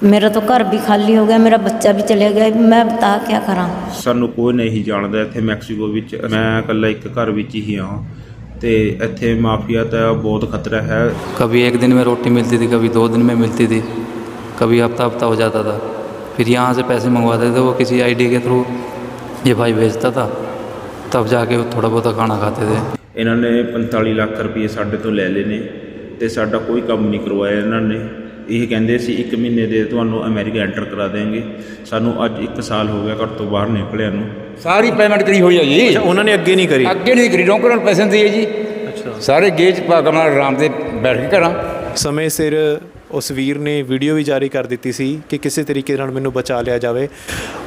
मेरा तो घर भी खाली हो गया मेरा बच्चा भी चले गया मैं बता क्या करा ਸਾਨੂੰ ਕੋਈ ਨਹੀਂ ਜਾਣਦਾ ਇੱਥੇ ਮੈਕਸੀਕੋ ਵਿੱਚ ਮੈਂ ਇਕੱਲਾ ਇੱਕ ਘਰ ਵਿੱਚ ਹੀ ਹਾਂ ਤੇ ਇੱਥੇ ਮਾਫੀਆ ਦਾ ਬਹੁਤ ਖਤਰਾ ਹੈ कभी एक दिन में रोटी मिलती थी कभी दो दिन में मिलती थी कभी हफ्ता हफ्ता हो जाता था फिर यहाँ से पैसे मंगवाते थे वो किसी आईडी के थ्रू ये भाई भेजता था तब जाके वो थोड़ा बहुत खाना खाते थे ਇਹਨਾਂ ਨੇ 45 ਲੱਖ ਰੁਪਏ ਸਾਡੇ ਤੋਂ ਲੈ ਲਏ ਨੇ ਤੇ ਸਾਡਾ ਕੋਈ ਕੰਮ ਨਹੀਂ ਕਰਵਾਇਆ ਇਹਨਾਂ ਨੇ ਇਹ ਕਹਿੰਦੇ ਸੀ 1 ਮਹੀਨੇ ਦੇ ਤੁਹਾਨੂੰ ਅਮਰੀਕਾ ਐਂਟਰ ਕਰਾ ਦੇਵਾਂਗੇ ਸਾਨੂੰ ਅੱਜ 1 ਸਾਲ ਹੋ ਗਿਆ ਘਰ ਤੋਂ ਬਾਹਰ ਨਿਕਲਿਆ ਨੂੰ। ਸਾਰੀ ਪੇਮੈਂਟ ਕਰੀ ਹੋਈ ਹੈ ਜੀ। ਅੱਛਾ ਉਹਨਾਂ ਨੇ ਅੱਗੇ ਨਹੀਂ ਕਰੀ? ਅੱਗੇ ਨਹੀਂ ਕਰੀ ਨੌਕਰਾਂ ਨੂੰ ਪੈਸੇ ਦਿਏ ਜੀ। ਅੱਛਾ। ਸਾਰੇ ਗੇਜ ਭਾਗਮ ਨਾਲ ਆਰਾਮ ਦੇ ਬੈਠ ਕੇ ਕਰਾਂ। ਸਮੇਂ ਸਿਰ ਉਸ ਵੀਰ ਨੇ ਵੀਡੀਓ ਵੀ ਜਾਰੀ ਕਰ ਦਿੱਤੀ ਸੀ ਕਿ ਕਿਸੇ ਤਰੀਕੇ ਨਾਲ ਮੈਨੂੰ ਬਚਾ ਲਿਆ ਜਾਵੇ।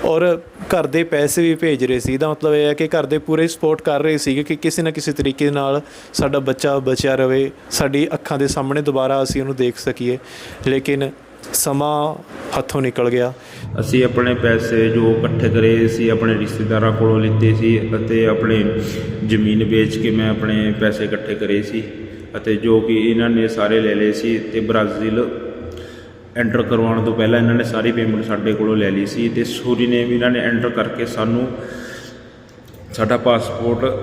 ਔਰ ਘਰ ਦੇ ਪੈਸੇ ਵੀ ਭੇਜ ਰਹੇ ਸੀ। ਇਹਦਾ ਮਤਲਬ ਇਹ ਹੈ ਕਿ ਘਰ ਦੇ ਪੂਰੇ ਸਪੋਰਟ ਕਰ ਰਹੇ ਸੀ ਕਿ ਕਿਸੇ ਨਾ ਕਿਸੇ ਤਰੀਕੇ ਨਾਲ ਸਾਡਾ ਬੱਚਾ ਬਚਿਆ ਰਵੇ, ਸਾਡੀ ਅੱਖਾਂ ਦੇ ਸਾਹਮਣੇ ਦੁਬਾਰਾ ਅਸੀਂ ਉਹਨੂੰ ਦੇਖ ਸਕੀਏ। ਲੇਕਿਨ ਸਮਾਂ ਹੱਥੋਂ ਨਿਕਲ ਗਿਆ। ਅਸੀਂ ਆਪਣੇ ਪੈਸੇ ਜੋ ਇਕੱਠੇ ਕਰੇ ਸੀ, ਆਪਣੇ ਰਿਸ਼ਤੇਦਾਰਾਂ ਕੋਲੋਂ ਲਿੱਤੇ ਸੀ ਅਤੇ ਆਪਣੇ ਜ਼ਮੀਨ ਵੇਚ ਕੇ ਮੈਂ ਆਪਣੇ ਪੈਸੇ ਇਕੱਠੇ ਕਰੇ ਸੀ ਅਤੇ ਜੋ ਕਿ ਇਹਨਾਂ ਨੇ ਸਾਰੇ ਲੈ ਲਏ ਸੀ ਤੇ ਬ੍ਰਾਜ਼ੀਲ ਐਂਟਰ ਕਰਵਾਉਣ ਤੋਂ ਪਹਿਲਾਂ ਇਹਨਾਂ ਨੇ ਸਾਰੀ ਪੇਮੈਂਟ ਸਾਡੇ ਕੋਲੋਂ ਲੈ ਲਈ ਸੀ ਤੇ ਸੂਰੀ ਨੇ ਵੀ ਇਹਨਾਂ ਨੇ ਐਂਟਰ ਕਰਕੇ ਸਾਨੂੰ ਸਾਡਾ ਪਾਸਪੋਰਟ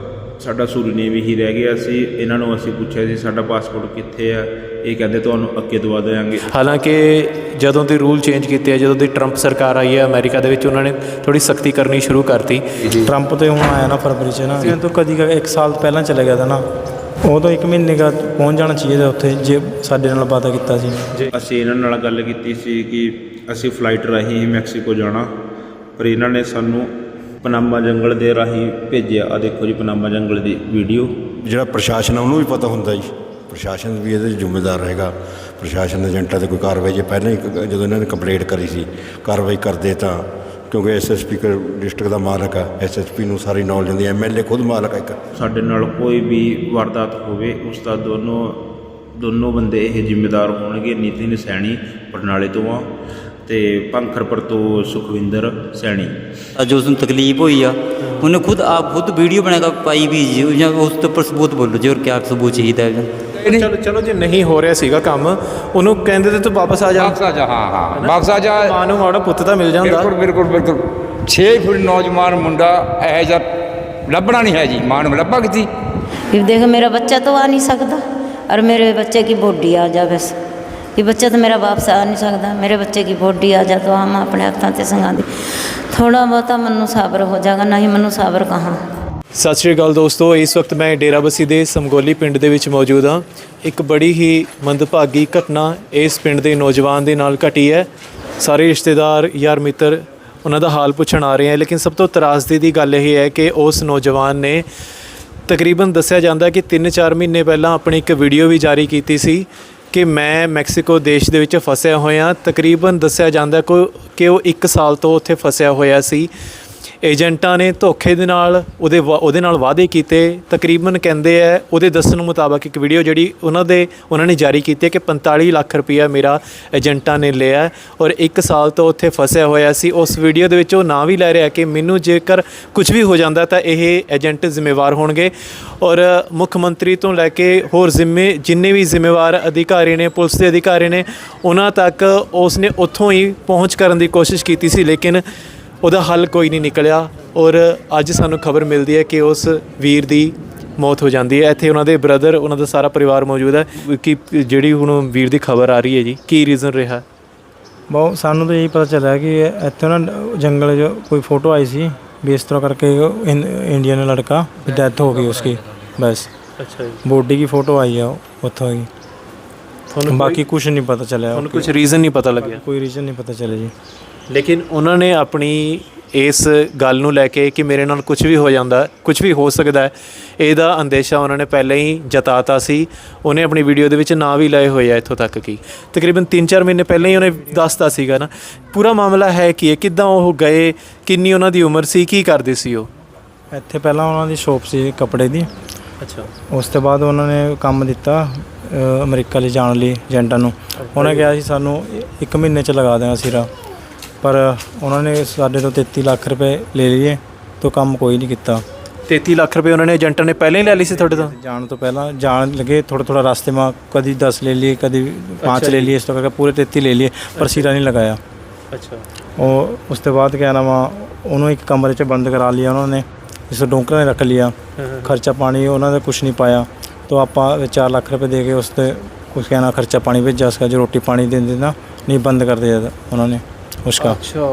ਸਾਡਾ ਸੂਰੀ ਨੇ ਵੀ ਹੀ ਰਹਿ ਗਿਆ ਸੀ। ਇਹਨਾਂ ਨੂੰ ਅਸੀਂ ਪੁੱਛਿਆ ਸੀ ਸਾਡਾ ਪਾਸਪੋਰਟ ਕਿੱਥੇ ਆ? ਇਹ ਕਹਿੰਦੇ ਤੁਹਾਨੂੰ ਅੱਗੇ ਦਵਾ ਦੇਵਾਂਗੇ ਹਾਲਾਂਕਿ ਜਦੋਂ ਦੇ ਰੂਲ ਚੇਂਜ ਕੀਤੇ ਆ ਜਦੋਂ ਦੀ ਟਰੰਪ ਸਰਕਾਰ ਆਈ ਹੈ ਅਮਰੀਕਾ ਦੇ ਵਿੱਚ ਉਹਨਾਂ ਨੇ ਥੋੜੀ ਸਖਤੀ ਕਰਨੀ ਸ਼ੁਰੂ ਕਰਤੀ। ਟਰੰਪ ਤੇ ਹੁਣ ਆਇਆ ਨਾ ਫਰਵਰੀ ਚ ਨਾ। ਇਹ ਤਾਂ ਕਦੀ ਇੱਕ ਸਾਲ ਪਹਿਲਾਂ ਚਲੇ ਗਿਆ था ਨਾ। ਉਹ ਤਾਂ ਇੱਕ ਮਹੀਨੇ ਦਾ ਪਹੁੰਚ ਜਾਣਾ ਚਾਹੀਦਾ ਉੱਥੇ ਜੇ ਸਾਡੇ ਨਾਲ ਵਾਅਦਾ ਕੀਤਾ ਸੀ। ਅਸੀਂ ਇਹਨਾਂ ਨਾਲ ਗੱਲ ਕੀਤੀ ਸੀ ਕਿ ਅਸੀਂ ਫਲਾਈਟ ਰਾਹੀਂ ਹੀ ਮੈਕਸੀਕੋ ਜਾਣਾ ਪਰ ਇਹਨਾਂ ਨੇ ਸਾਨੂੰ ਪਨਾਮਾ ਜੰਗਲ ਦੇ ਰਾਹੀਂ ਭੇਜਿਆ। ਆ ਦੇਖੋ ਜੀ ਪਨਾਮਾ ਜੰਗਲ ਦੀ ਵੀਡੀਓ ਜਿਹੜਾ ਪ੍ਰਸ਼ਾਸਨ ਆ ਉਹਨੂੰ ਵੀ ਪਤਾ ਹੁੰਦਾ ਜੀ। ਪ੍ਰਸ਼ਾਸਨ ਵੀ ਇਹਦੇ 'ਚ ਜ਼ਿੰਮੇਦਾਰ ਰਹੇਗਾ। ਪ੍ਰਸ਼ਾਸਨ ਏਜੰਟਾਂ ਤੇ ਕੋਈ ਕਾਰਵਾਈ ਜੇ ਪਹਿਲਾਂ ਹੀ ਜਦੋਂ ਇਹਨਾਂ ਨੇ ਕੰਪਲੇਂਟ ਕਰੀ ਸੀ ਕਾਰਵਾਈ ਕਰਦੇ ਤਾਂ ਕਿਉਂਕਿ ਐਸਐਸਪੀ ਡਿਸਟ੍ਰਿਕਟ ਦਾ ਮਾਲਕ ਆ ਐਸਐਸਪੀ ਨੂੰ ਸਾਰੀ ਨੌਲੇਜ ਹੁੰਦੀ ਹੈ ਐਮਐਲਏ ਖੁਦ ਮਾਲਕ ਹੈ ਇੱਕ। ਸਾਡੇ ਨਾਲ ਕੋਈ ਵੀ ਵਾਰਦਾਤ ਹੋਵੇ ਉਸ ਦਾ ਦੋਨੋਂ ਦੋਨੋਂ ਬੰਦੇ ਇਹ ਜ਼ਿੰਮੇਦਾਰ ਹੋਣਗੇ ਨਿਤਿਨ ਸੈਣੀ ਬਰਨਾਲੇ ਤੋਂ ਆ ਤੇ ਪੰਖਰਪੁਰ ਤੋਂ ਸੁਖਵਿੰਦਰ ਸੈਣੀ। ਜੋ ਉਸ ਨੂੰ ਤਕਲੀਫ ਹੋਈ ਆ। ਉਹਨੇ ਖੁਦ ਆਪ ਖੁਦ ਵੀਡੀਓ ਬਣਾ ਕੇ ਪਾਈ ਵੀ ਜੀ ਜਾਂ ਉਸ ਤੋਂ ਪਰ ਸਬੂਤ ਬੋਲੋ ਜੀ ਔਰ ਕੀ ਸਬੂਤ ਚਾਹੀਦਾ ਹੈ। ਚਲੋ ਚਲੋ ਜੇ ਨਹੀਂ ਹੋ ਰਿਹਾ ਸੀਗਾ ਕੰਮ ਉਹਨੂੰ ਕਹਿੰਦੇ ਤੇ ਤੂੰ ਵਾਪਸ ਆ ਜਾ ਵਾਪਸ ਆ ਜਾ ਹਾਂ ਹਾਂ ਵਾਪਸ ਆ ਜਾ ਮਾਂ ਨੂੰ ਮਾੜਾ ਪੁੱਤ ਤਾਂ ਮਿਲ ਜਾਂਦਾ ਬਿਲਕੁਲ ਬਿਲਕੁਲ ਬਿਲਕੁਲ 6 ਫੁੱਟ ਨੌਜਵਾਨ ਮੁੰਡਾ ਇਹ ਜਿਹਾ ਲੱਭਣਾ ਨਹੀਂ ਹੈ ਜੀ ਮਾਂ ਨੂੰ ਲੱਭਾ ਕਿਤੀ फिर देखो मेरा बच्चा तो आ नहीं सकता और मेरे बच्चे की बॉडी आ जा बस ये बच्चा तो मेरा वापस आ नहीं सकता मेरे बच्चे की बॉडी आ जा तो हम अपने हत्थों से संगा दी थोड़ा बहुत मनु साबर हो जाएगा नहीं मनु साबर कहाँ ਸਤਿ ਸ਼੍ਰੀ ਅਕਾਲ ਦੋਸਤੋ, ਇਸ ਵਕਤ ਮੈਂ ਡੇਰਾਬੱਸੀ ਦੇ ਸਮਗੋਲੀ ਪਿੰਡ ਦੇ ਵਿੱਚ ਮੌਜੂਦ ਹਾਂ। ਇੱਕ ਬੜੀ ਹੀ ਮੰਦਭਾਗੀ ਘਟਨਾ ਇਸ ਪਿੰਡ ਦੇ ਨੌਜਵਾਨ ਦੇ ਨਾਲ ਘਟੀ ਹੈ। ਸਾਰੇ ਰਿਸ਼ਤੇਦਾਰ, ਯਾਰ ਮਿੱਤਰ ਉਹਨਾਂ ਦਾ ਹਾਲ ਪੁੱਛਣ ਆ ਰਹੇ ਹੈ, ਲੇਕਿਨ ਸਭ ਤੋਂ ਤਰਾਸਦੀ ਦੀ ਗੱਲ ਇਹ ਹੈ ਕਿ ਉਸ ਨੌਜਵਾਨ ਨੇ ਤਕਰੀਬਨ ਦੱਸਿਆ ਜਾਂਦਾ ਕਿ 3-4 ਮਹੀਨੇ ਪਹਿਲਾਂ ਆਪਣੀ ਇੱਕ ਵੀਡੀਓ ਵੀ ਜਾਰੀ ਕੀਤੀ ਸੀ ਕਿ ਮੈਂ ਮੈਕਸੀਕੋ ਦੇਸ਼ ਦੇ ਵਿੱਚ ਫਸਿਆ ਹੋਇਆ। ਤਕਰੀਬਨ ਦੱਸਿਆ ਜਾਂਦਾ ਕੋ, ਕਿ ਉਹ 1 ਸਾਲ ਤੋਂ ਉੱਥੇ ਫਸਿਆ ਹੋਇਆ ਸੀ। ਏਜੰਟਾਂ ਨੇ ਧੋਖੇ ਦੇ ਨਾਲ ਉਹਦੇ ਵਾ- ਉਹਦੇ ਨਾਲ ਵਾਅਦੇ ਕੀਤੇ। ਤਕਰੀਬਨ ਕਹਿੰਦੇ ਆ, ਉਹਦੇ ਦੱਸਣ ਮੁਤਾਬਕ ਇੱਕ ਵੀਡੀਓ ਜਿਹੜੀ ਉਹਨਾਂ ਦੇ, ਉਹਨਾਂ ਨੇ ਜਾਰੀ ਕੀਤੀ ਹੈ ਕਿ 45 ਲੱਖ ਰੁਪਇਆ ਮੇਰਾ ਏਜੰਟਾਂ ਨੇ ਲਿਆ ਹੈ ਔਰ 1 ਸਾਲ ਤੋਂ ਉੱਥੇ ਫਸਿਆ ਹੋਇਆ ਸੀ। ਉਸ ਵੀਡੀਓ ਦੇ ਵਿੱਚ ਉਹ ਨਾਂ ਵੀ ਲੈ ਰਿਹਾ ਕਿ ਮੈਨੂੰ ਜੇਕਰ ਕੁਝ ਵੀ ਹੋ ਜਾਂਦਾ ਤਾਂ ਇਹ ਏਜੰਟ ਜ਼ਿੰਮੇਵਾਰ ਹੋਣਗੇ ਔਰ ਮੁੱਖ ਮੰਤਰੀ ਤੋਂ ਲੈ ਕੇ ਹੋਰ ਜ਼ਿੰਮੇ, ਜਿੰਨੇ ਵੀ ਜ਼ਿੰਮੇਵਾਰ ਅਧਿਕਾਰੀ ਨੇ, ਪੁਲਿਸ ਦੇ ਅਧਿਕਾਰੀ ਨੇ, ਉਹਨਾਂ ਤੱਕ ਉਸ ਨੇ ਉੱਥੋਂ ਹੀ ਪਹੁੰਚ ਕਰਨ ਦੀ ਕੋਸ਼ਿਸ਼ ਕੀਤੀ ਸੀ। ਲੇਕਿਨ ਉਹਦਾ ਹੱਲ ਕੋਈ ਨਹੀਂ ਨਿਕਲਿਆ ਔਰ ਅੱਜ ਸਾਨੂੰ ਖਬਰ ਮਿਲਦੀ ਹੈ ਕਿ ਉਸ ਵੀਰ ਦੀ ਮੌਤ ਹੋ ਜਾਂਦੀ ਹੈ। ਇੱਥੇ ਉਹਨਾਂ ਦੇ ਬ੍ਰਦਰ ਉਹਨਾਂ ਦਾ ਸਾਰਾ ਪਰਿਵਾਰ ਮੌਜੂਦ ਹੈ। ਕਿ ਜਿਹੜੀ ਹੁਣ ਵੀਰ ਦੀ ਖਬਰ ਆ ਰਹੀ ਹੈ ਜੀ ਕੀ ਰੀਜ਼ਨ ਰਿਹਾ? ਬਹੁਤ ਸਾਨੂੰ ਤਾਂ ਇਹ ਪਤਾ ਚੱਲਿਆ ਕਿ ਇੱਥੇ ਨਾ ਜੰਗਲ 'ਚ ਕੋਈ ਫੋਟੋ ਆਈ ਸੀ ਵੀ ਇਸ ਤਰ੍ਹਾਂ ਕਰਕੇ ਇੰਡੀਅਨ ਲੜਕਾ ਡੈਥ ਹੋ ਗਈ ਉਸकी ਬਸ। ਅੱਛਾ ਜੀ। ਬੋਡੀ ਦੀ ਫੋਟੋ ਆਈ ਆ ਉੱਥੋਂ ਦੀ। ਤੁਹਾਨੂੰ ਬਾਕੀ ਕੁਝ ਨਹੀਂ ਪਤਾ ਚੱਲਿਆ। ਤੁਹਾਨੂੰ ਕੁਝ ਰੀਜ਼ਨ ਨਹੀਂ ਪਤਾ ਲੱਗਿਆ? ਕੋਈ ਰੀਜ਼ਨ ਨਹੀਂ ਪਤਾ ਚੱਲਿਆ ਜੀ। ਲੇਕਿਨ ਉਹਨਾਂ ਨੇ ਆਪਣੀ ਇਸ ਗੱਲ ਨੂੰ ਲੈ ਕੇ ਕਿ ਮੇਰੇ ਨਾਲ ਕੁਝ ਵੀ ਹੋ ਜਾਂਦਾ ਕੁਝ ਵੀ ਹੋ ਸਕਦਾ ਹੈ ਇਹਦਾ ਅੰਦੇਸ਼ਾ ਉਹਨਾਂ ਨੇ ਪਹਿਲਾਂ ਹੀ ਜਤਾਤਾ ਸੀ। ਉਹਨੇ ਆਪਣੀ ਵੀਡੀਓ ਦੇ ਵਿੱਚ ਨਾਂ ਵੀ ਲਏ ਹੋਏ ਆ ਇੱਥੋਂ ਤੱਕ ਕਿ। ਤਕਰੀਬਨ 3-4 ਮਹੀਨੇ ਪਹਿਲਾਂ ਹੀ ਉਹਨੇ ਦੱਸਤਾ ਸੀਗਾ ਨਾ। ਪੂਰਾ ਮਾਮਲਾ ਹੈ ਕੀ ਹੈ? ਕਿੱਦਾਂ ਉਹ ਗਏ? ਕਿੰਨੀ ਉਹਨਾਂ ਦੀ ਉਮਰ ਸੀ? ਕੀ ਕਰਦੇ ਸੀ ਉਹ? ਇੱਥੇ ਪਹਿਲਾਂ ਉਹਨਾਂ ਦੀ ਸ਼ੋਪ ਸੀ ਕੱਪੜੇ ਦੀ। ਅੱਛਾ। ਉਸ ਤੋਂ ਬਾਅਦ ਉਹਨਾਂ ਨੇ ਕੰਮ ਦਿੱਤਾ ਅਮਰੀਕਾ ਲਈ ਜਾਣ ਲਈ ਏਜੰਟਾਂ ਨੂੰ। ਉਹਨਾਂ ਕਿਹਾ ਸੀ ਸਾਨੂੰ ਇੱਕ ਮਹੀਨੇ ਚ ਲਗਾ ਦੇਣਾ ਸਿਰਾ। ਪਰ ਉਹਨਾਂ ਨੇ ਸਾਡੇ ਤੋਂ 33 ਲੱਖ ਰੁਪਏ ਲੈ ਲਏ ਤੋਂ ਕੰਮ ਕੋਈ ਨਹੀਂ ਕੀਤਾ। 33 ਲੱਖ ਰੁਪਏ ਉਹਨਾਂ ਨੇ ਏਜੰਟਾਂ ਨੇ ਪਹਿਲਾਂ ਹੀ ਲੈ ਲਈ ਸੀ ਤੁਹਾਡੇ ਤੋਂ? ਜਾਣ ਤੋਂ ਪਹਿਲਾਂ ਜਾਣ ਲੱਗੇ ਥੋੜਾ ਥੋੜਾ ਰਸਤੇ ਮਾ ਕਦੀ 10 ਲੈ ਲਈਏ ਕਦੀ 5 ਲੈ ਲਈਏ ਇਸ ਤੋਂ ਕਰਕੇ ਪੂਰੇ 33 ਲੈ ਲਈਏ ਪਰ ਸਿਰਾ ਨਹੀਂ ਲਗਾਇਆ। ਅੱਛਾ। ਉਹ ਉਸ ਤੋਂ ਬਾਅਦ ਕਿਆ ਨਾਮ ਉਹਨੂੰ ਇੱਕ ਕਮਰੇ 'ਚ ਬੰਦ ਕਰਾ ਲਿਆ ਉਹਨਾਂ ਨੇ ਇਸ ਡੋਂਕਰ ਨੇ ਰੱਖ ਲਿਆ। ਖਰਚਾ ਪਾਣੀ ਉਹਨਾਂ ਦਾ ਕੁਝ ਨਹੀਂ ਪਾਇਆ। ਤੋਂ ਆਪਾਂ 4 ਲੱਖ ਰੁਪਏ ਦੇ ਕੇ ਉਸ ਤੇ ਕੁਝ ਕਹਿਣਾ ਖਰਚਾ ਪਾਣੀ ਭੇਜਿਆ ਸਕਾ ਜੋ ਰੋਟੀ ਪਾਣੀ ਦਿੰਦੇ ਨਾ ਨਹੀਂ ਬੰਦ ਕਰ ਦਿਆ ਉਹਨਾਂ ਨੇ। उसका ਅੱਛਾ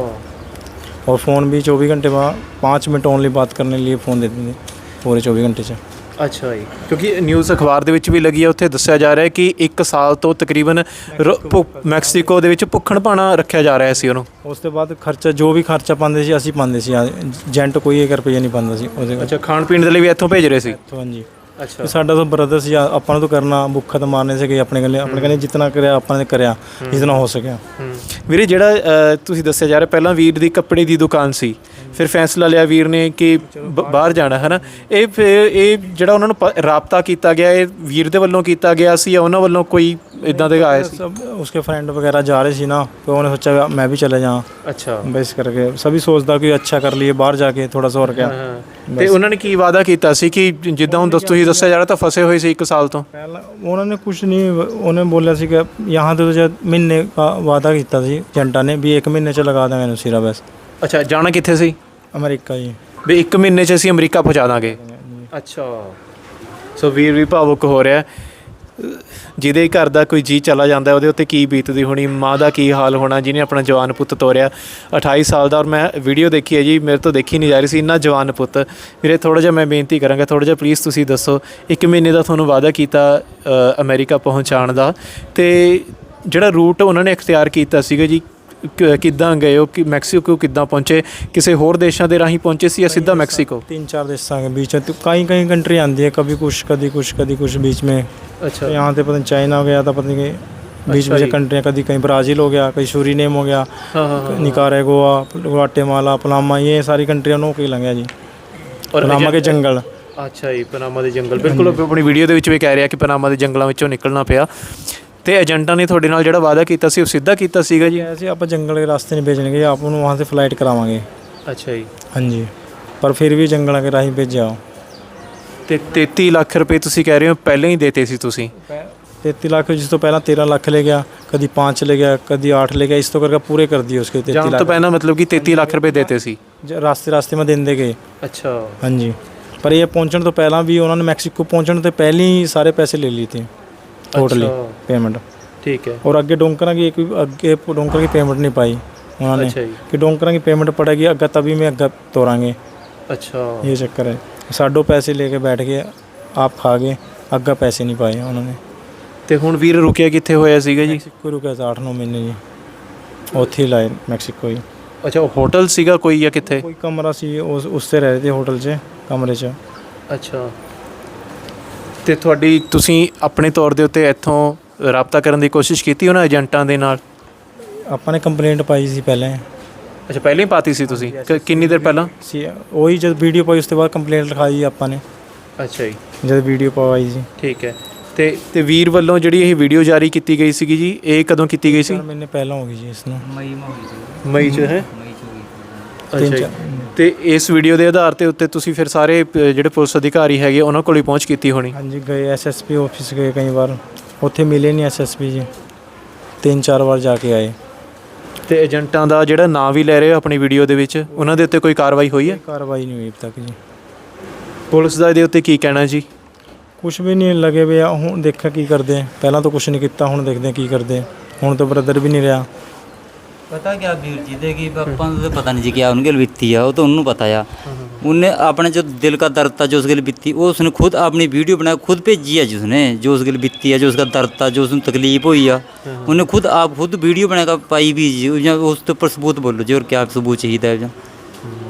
और फ़ोन भी चौबीस घंटे बाद पाँच मिनट ओनली बात करने के लिए फ़ोन देते थे पूरे चौबीस घंटे से ਅੱਛਾ ਜੀ ਕਿਉਂਕਿ ਨਿਊਜ਼ ਅਖਬਾਰ ਦੇ ਵਿੱਚ ਵੀ ਲੱਗੀ ਹੈ ਉੱਥੇ ਦੱਸਿਆ ਜਾ ਰਿਹਾ ਹੈ ਕਿ 1 ਸਾਲ ਤੋਂ ਤਕਰੀਬਨ ਰ- ਭੁ- ਮੈਕਸੀਕੋ ਦੇ ਵਿੱਚ ਭੁੱਖਣ ਭਾਣਾ ਰੱਖਿਆ ਜਾ ਰਿਹਾ ਸੀ ਉਹਨੂੰ ਉਸ ਤੋਂ ਬਾਅਦ ਖਰਚਾ ਜੋ ਵੀ ਖਰਚਾ ਪਾਉਂਦੇ ਸੀ ਅਸੀਂ ਪਾਉਂਦੇ ਸੀ ਏਜੰਟ ਕੋਈ 1 ਰੁਪਈਆ ਨਹੀਂ ਪਾਉਂਦਾ ਸੀ ਉਹਦੇ ਅੱਛਾ ਖਾਣ ਪੀਣ ਦੇ ਲਈ ਵੀ ਇੱਥੋਂ ਭੇਜ ਰਹੇ ਸੀ ਤੋਂ ਹਾਂਜੀ ਅੱਛਾ। ਸਾਡਾ ਤਾਂ ਬ੍ਰਦਰ ਸੀ ਆਪਾਂ ਨੂੰ ਤਾਂ ਕਰਨਾ ਭੁੱਖਾ ਤਾਂ ਮਾਰਨੇ ਸੀਗੇ ਆਪਣੇ ਗੱਲੇ ਆਪਣੇ ਕਹਿੰਦੇ ਜਿੰਨਾ ਕਰਿਆ ਆਪਾਂ ਨੇ ਕਰਿਆ ਜਿੰਨਾ ਹੋ ਸਕਿਆ। ਵੀਰੇ ਜਿਹੜਾ ਅ, ਤੁਸੀਂ ਦੱਸਿਆ ਜਾ ਰਿਹਾ ਪਹਿਲਾਂ ਵੀਰ ਦੀ ਕੱਪੜੇ ਦੀ ਦੁਕਾਨ ਸੀ। ਫਿਰ ਫੈਸਲਾ ਲਿਆ ਵੀਰ ਨੇ ਕਿ ਬ- ਬਾਹਰ ਜਾਣਾ ਹੈ ਨਾ ਇਹ ਫਿਰ ਇਹ ਜਿਹੜਾ ਉਹਨਾਂ ਨੂੰ ਪ- ਰਾਬਤਾ ਕੀਤਾ ਗਿਆ ਇਹ ਵੀਰ ਦੇ ਵੱਲੋਂ ਕੀਤਾ ਗਿਆ ਸੀ ਜਾਂ ਉਹਨਾਂ ਵੱਲੋਂ ਕੋਈ ਇਦਾਂ ਦੇ ਆਏ ਸੀ सब उसके फ्रेंड वगैरह जा रहे सी ना तो उन्होंने सोचा मैं भी चले जाऊँ ਅੱਛਾ बस करके सभी सोचता कि अच्छा कर लिए बाहर जाके थोड़ा सा और क्या ਤੇ ਉਹਨਾਂ ਨੇ ਕੀ ਵਾਅਦਾ ਕੀਤਾ ਸੀ ਕਿ ਜਿੱਦਾਂ ਹੁਣ ਦੱਸ ਤੁਸੀਂ ਦੱਸਿਆ ਜਾ ਰਿਹਾ ਤਾਂ ਫਸੇ ਹੋਏ ਸੀ 1 ਸਾਲ ਤੋਂ ਪਹਿਲਾਂ ਉਹਨਾਂ ਨੇ ਕੁਝ ਨਹੀਂ ਉਹਨੇ ਬੋਲਿਆ ਸੀ ਕਿ यहाँ तो तुझे महीने का वादा ਕੀਤਾ ਸੀ ਏਜੰਟਾਂ ਨੇ ਵੀ 1 ਮਹੀਨੇ ਚ ਲਗਾ ਦਾਂਗੇ ਇਹਨੂੰ ਸਿਰਾ ਬਸ ਅੱਛਾ ਜਾਣਾ ਕਿੱਥੇ ਸੀ ਅਮਰੀਕਾ ਜੀ। ਵੀ 1 ਮਹੀਨੇ 'ਚ ਅਸੀਂ ਅਮਰੀਕਾ ਪਹੁੰਚਾ ਦਾਂਗੇ। ਅੱਛਾ। ਸੋ ਵੀਰ ਵੀ ਭਾਵੁਕ ਹੋ ਰਿਹਾ। ਜਿਹਦੇ ਘਰ ਦਾ ਕੋਈ ਜੀ ਚਲਾ ਜਾਂਦਾ ਉਹਦੇ ਉੱਤੇ ਕੀ ਬੀਤਦੀ ਹੋਣੀ? ਮਾਂ ਦਾ ਕੀ ਹਾਲ ਹੋਣਾ? ਜਿਹਨੇ ਆਪਣਾ ਜਵਾਨ ਪੁੱਤ ਤੋਰਿਆ 28 ਸਾਲ ਦਾ ਔਰ ਮੈਂ ਵੀਡੀਓ ਦੇਖੀ ਹੈ ਜੀ ਮੇਰੇ ਤੋਂ ਦੇਖੀ ਨਹੀਂ ਜਾ ਰਹੀ ਸੀ ਇੰਨਾ ਜਵਾਨ ਪੁੱਤ। ਵੀਰੇ ਥੋੜਾ ਜਿਹਾ ਮੈਂ ਬੇਨਤੀ ਕਰਾਂਗਾ ਥੋੜਾ ਜਿਹਾ ਪਲੀਜ਼ ਤੁਸੀਂ ਦੱਸੋ ਇੱਕ ਮਹੀਨੇ ਦਾ ਤੁਹਾਨੂੰ ਵਾਅਦਾ ਕੀਤਾ ਅ, ਅਮਰੀਕਾ ਪਹੁੰਚਾਉਣ ਦਾ। ਤੇ ਜਿਹੜਾ ਰੂਟ ਉਹਨਾਂ ਨੇ ਇਖਤਿਆਰ ਕੀਤਾ ਸੀਗਾ ਜੀ ਕਿੱਦਾਂ ਗਏ ਹੋ ਕਿ ਮੈਕਸੀਕੋ ਕਿੱਦਾਂ ਪਹੁੰਚੇ ਕਿਸੇ ਹੋਰ ਦੇਸ਼ਾਂ ਦੇ ਰਾਹੀਂ ਪਹੁੰਚੇ ਸੀ ਜਾਂ ਸਿੱਧਾ ਮੈਕਸੀਕੋ तीन चार देशों के बीच में तो कहीं कहीं कंट्री आती है कभी कुछ कभी कुछ कभी कुछ बीच में ਅੱਛਾ तो यहाँ से पता नहीं चाइना हो गया था पता नहीं कि बीच अच्छा में से जी। कंट्रियाँ कभी कहीं ब्राज़ील हो गया कहीं सूरीनेम हो गया हाँ हाँ हाँ निकारागुआ गुआटेमाला पनामा ये सारी कंट्रियाँ नो के लगे जी ਔਰ पनामा के जंगल ਅੱਛਾ ਜੀ ਪਨਾਮਾ ਦੇ ਜੰਗਲ ਬਿਲਕੁਲ ਉਹ ਆਪਣੀ ਵੀਡੀਓ ਦੇ ਵਿੱਚ ਵੀ ਕਹਿ ਰਿਹਾ ਕਿ ਪਨਾਮਾ ਦੇ ਜੰਗਲਾਂ ਵਿੱਚੋਂ ਨਿਕਲਣਾ ਪਿਆ ਤੇ ਏਜੰਟਾਂ ਨੇ ਤੁਹਾਡੇ ਨਾਲ ਜਿਹੜਾ ਵਾਅਦਾ ਕੀਤਾ ਸੀ ਉਹ ਸਿੱਧਾ ਕੀਤਾ ਸੀਗਾ ਜੀ? ਐਸੇ ਆਪਾਂ ਜੰਗਲ ਦੇ ਰਾਸਤੇ ਨਹੀਂ ਭੇਜਣਗੇ ਆਪ ਨੂੰ ਵਹਾਂ ਸੇ ਫਲਾਈਟ ਕਰਾਵਾਂਗੇ। ਅੱਛਾ ਜੀ। ਹਾਂਜੀ। ਪਰ ਫਿਰ ਵੀ ਜੰਗਲਾਂ ਦੇ ਰਾਹੀਂ ਭੇਜਿਆ ਤੇ 33 ਲੱਖ ਰੁਪਏ ਤੁਸੀਂ ਕਹਿ ਰਹੇ ਹੋ ਪਹਿਲਾਂ ਹੀ ਦੇਤੇ ਸੀ ਤੁਸੀਂ? 33 ਲੱਖ ਜਿਸ ਤੋਂ ਪਹਿਲਾਂ 13 ਲੱਖ ਲੈ ਗਿਆ ਕਦੀ 5 ਲੈ ਗਿਆ ਕਦੀ 8 ਲੈ ਗਿਆ ਇਸ ਤੋਂ ਕਰਕੇ ਪੂਰੇ ਕਰ ਦਿਏ ਉਸਕੇ 33 ਜਾਣ ਤੋਂ ਪਹਿਲਾਂ ਮਤਲਬ ਕਿ 33 ਲੱਖ ਰੁਪਏ ਦੇਤੇ ਸੀ? ਜ- ਰਾਸਤੇ ਮੈਂ ਦਿੰਦੇ ਗਏ। ਅੱਛਾ। ਹਾਂਜੀ। ਪਰ ਇਹ ਪਹੁੰਚਣ ਤੋਂ ਪਹਿਲਾਂ ਵੀ ਉਹਨਾਂ ਨੇ ਮੈਕਸੀਕੋ ਪਹੁੰਚਣ ਤੋਂ ਪਹਿਲਾਂ ਹੀ ਸਾਰੇ ਪੈਸੇ ਲੈ ਲਏ ਤੇ। टोटली अच्छा। पेमेंट ਠੀਕ ਹੈ और आगे डोंकरा की एक आगे डोंकरा की पेमेंट नहीं पाई उन्होंने अच्छा जी। कि डोंकरा की पेमेंट पड़ेगी अग्गा तभी मैं अग्गा तोड़ांगे ਅੱਛਾ ये चक्कर है साडो पैसे लेके बैठ गए आप खा गए अग्गा पैसे नहीं पाए उन्होंने ਤੇ ਹੁਣ ਵੀਰ ਰੁਕਿਆ ਕਿੱਥੇ ਹੋਇਆ ਸੀਗਾ ਜੀ ਮੈਕਸੀਕੋ ਰੁਕਿਆ ਸੀ 8-9 ਮਹੀਨੇ ਜੀ ਉੱਥੇ ਹੀ ਲਾਏ ਮੈਕਸੀਕੋ ਹੀ ਅੱਛਾ ਉਹ ਹੋਟਲ ਸੀਗਾ ਕੋਈ ਜਾਂ ਕਿੱਥੇ ਕੋਈ ਕਮਰਾ ਸੀ ਉਸ ਉਸ ਤੇ ਰਹੇ ਤੇ ਹੋਟਲ 'ਚ ਕਮਰੇ 'ਚ ਅੱਛਾ ਤੇ ਤੁਹਾਡੀ ਤੁਸੀਂ ਆਪਣੇ ਤੌਰ ਦੇ ਉੱਤੇ ਇੱਥੋਂ ਰਾਬਤਾ ਕਰਨ ਦੀ ਕੋਸ਼ਿਸ਼ ਕੀਤੀ ਉਹਨਾਂ ਏਜੰਟਾਂ ਦੇ ਨਾਲ? ਆਪਾਂ ਨੇ ਕੰਪਲੇਂਟ ਪਾਈ ਸੀ ਪਹਿਲਾਂ ਅੱਛਾ ਪਹਿਲਾਂ ਹੀ ਪਾਤੀ ਸੀ ਤੁਸੀਂ? ਕਿ- ਕਿੰਨੀ ਦੇਰ ਪਹਿਲਾਂ? ਸੀ ਉਹੀ ਜਦ ਵੀਡੀਓ ਪਾਈ ਉਸ ਤੋਂ ਬਾਅਦ ਕੰਪਲੇਂਟ ਲਿਖਾਈ ਆਪਾਂ ਨੇ। ਅੱਛਾ ਜੀ। ਜਦ ਵੀਡੀਓ ਪਾਈ ਸੀ। ਠੀਕ ਹੈ। ਤੇ ਤੇ ਵੀਰ ਵੱਲੋਂ ਜਿਹੜੀ ਇਹ ਵੀਡੀਓ ਜਾਰੀ ਕੀਤੀ ਗਈ ਸੀਗੀ ਜੀ ਇਹ ਕਦੋਂ ਕੀਤੀ ਗਈ ਸੀ? ਚਾਰ ਮਹੀਨੇ ਪਹਿਲਾਂ ਹੋ ਗਈ ਜੀ ਇਸ ਨੂੰ। ਮਈ 'ਚ। ਹੈ? ਤਿੰਨ ਅੱਛਾ ਜੀ। ਚਾਰ ਤੇ ਇਸ ਵੀਡੀਓ ਦੇ ਆਧਾਰ ਤੇ ਉੱਤੇ ਤੁਸੀਂ ਫਿਰ ਸਾਰੇ ਅ, ਜਿਹੜੇ ਪੁਲਿਸ ਅਧਿਕਾਰੀ ਹੈਗੇ ਉਹਨਾਂ ਕੋਲ ਹੀ ਪਹੁੰਚ ਕੀਤੀ ਹੋਣੀ? ਹਾਂਜੀ ਗਏ ਐਸਐਸਪੀ ਆਫਿਸ ਗਏ ਕਈ ਵਾਰ। ਉੱਥੇ ਮਿਲੇ ਨਹੀਂ ਐਸਐਸਪੀ ਜੀ। ਤਿੰਨ ਚਾਰ ਵਾਰ ਜਾ ਕੇ ਆਏ। ਤੇ ਏਜੰਟਾਂ ਦਾ ਜਿਹੜਾ ਨਾਂ ਵੀ ਲੈ ਰਹੇ ਹੋ ਆਪਣੀ ਵੀਡੀਓ ਦੇ ਵਿੱਚ ਉਹਨਾਂ ਦੇ ਉੱਤੇ ਕੋਈ ਕਾਰਵਾਈ ਹੋਈ ਹੈ? ਕਾਰਵਾਈ ਨਹੀਂ ਹੋਈ ਅਬ ਤੱਕ ਜੀ। ਪੁਲਿਸ ਦਾ ਇਹਦੇ ਉੱਤੇ ਕੀ ਕਹਿਣਾ ਜੀ? ਕੁਝ ਵੀ ਨਹੀਂ ਲੱਗੇ ਵੇ ਆ ਹੁਣ ਦੇਖਾ ਕੀ ਕਰਦੇ ਆ। ਪਹਿਲਾਂ ਤਾਂ ਕੁਝ ਨਹੀਂ ਕੀਤਾ ਹੁਣ ਦੇਖਦੇ ਆ ਕੀ ਕਰਦੇ ਆ। ਹੁਣ ਤਾਂ ਬ੍ਰਦਰ ਵੀ ਨਹੀਂ ਰਿਹਾ। ਪਤਾ ਕਿਆ ਵੀਰ ਜੀ ਦੇ ਕਿ ਆਪਾਂ ਨੂੰ ਤਾਂ ਪਤਾ ਨਹੀਂ ਜੀ ਕਿਆ उनके लिए बीती है वो तो उन्होंने पता है उनने अपने जो दिल का दर्द था जो उसके लिए बीती वो उसने खुद अपनी वीडियो बनाया खुद भेजी है जी उसने जो उसके लिए बीती है जो उसका दर्द था जो उसने तकलीफ हुई है उन्हें खुद आप खुद वीडियो बनाकर पाई भी जी या उसके ऊपर सबूत बोलो जी और क्या सबूत चाहिए है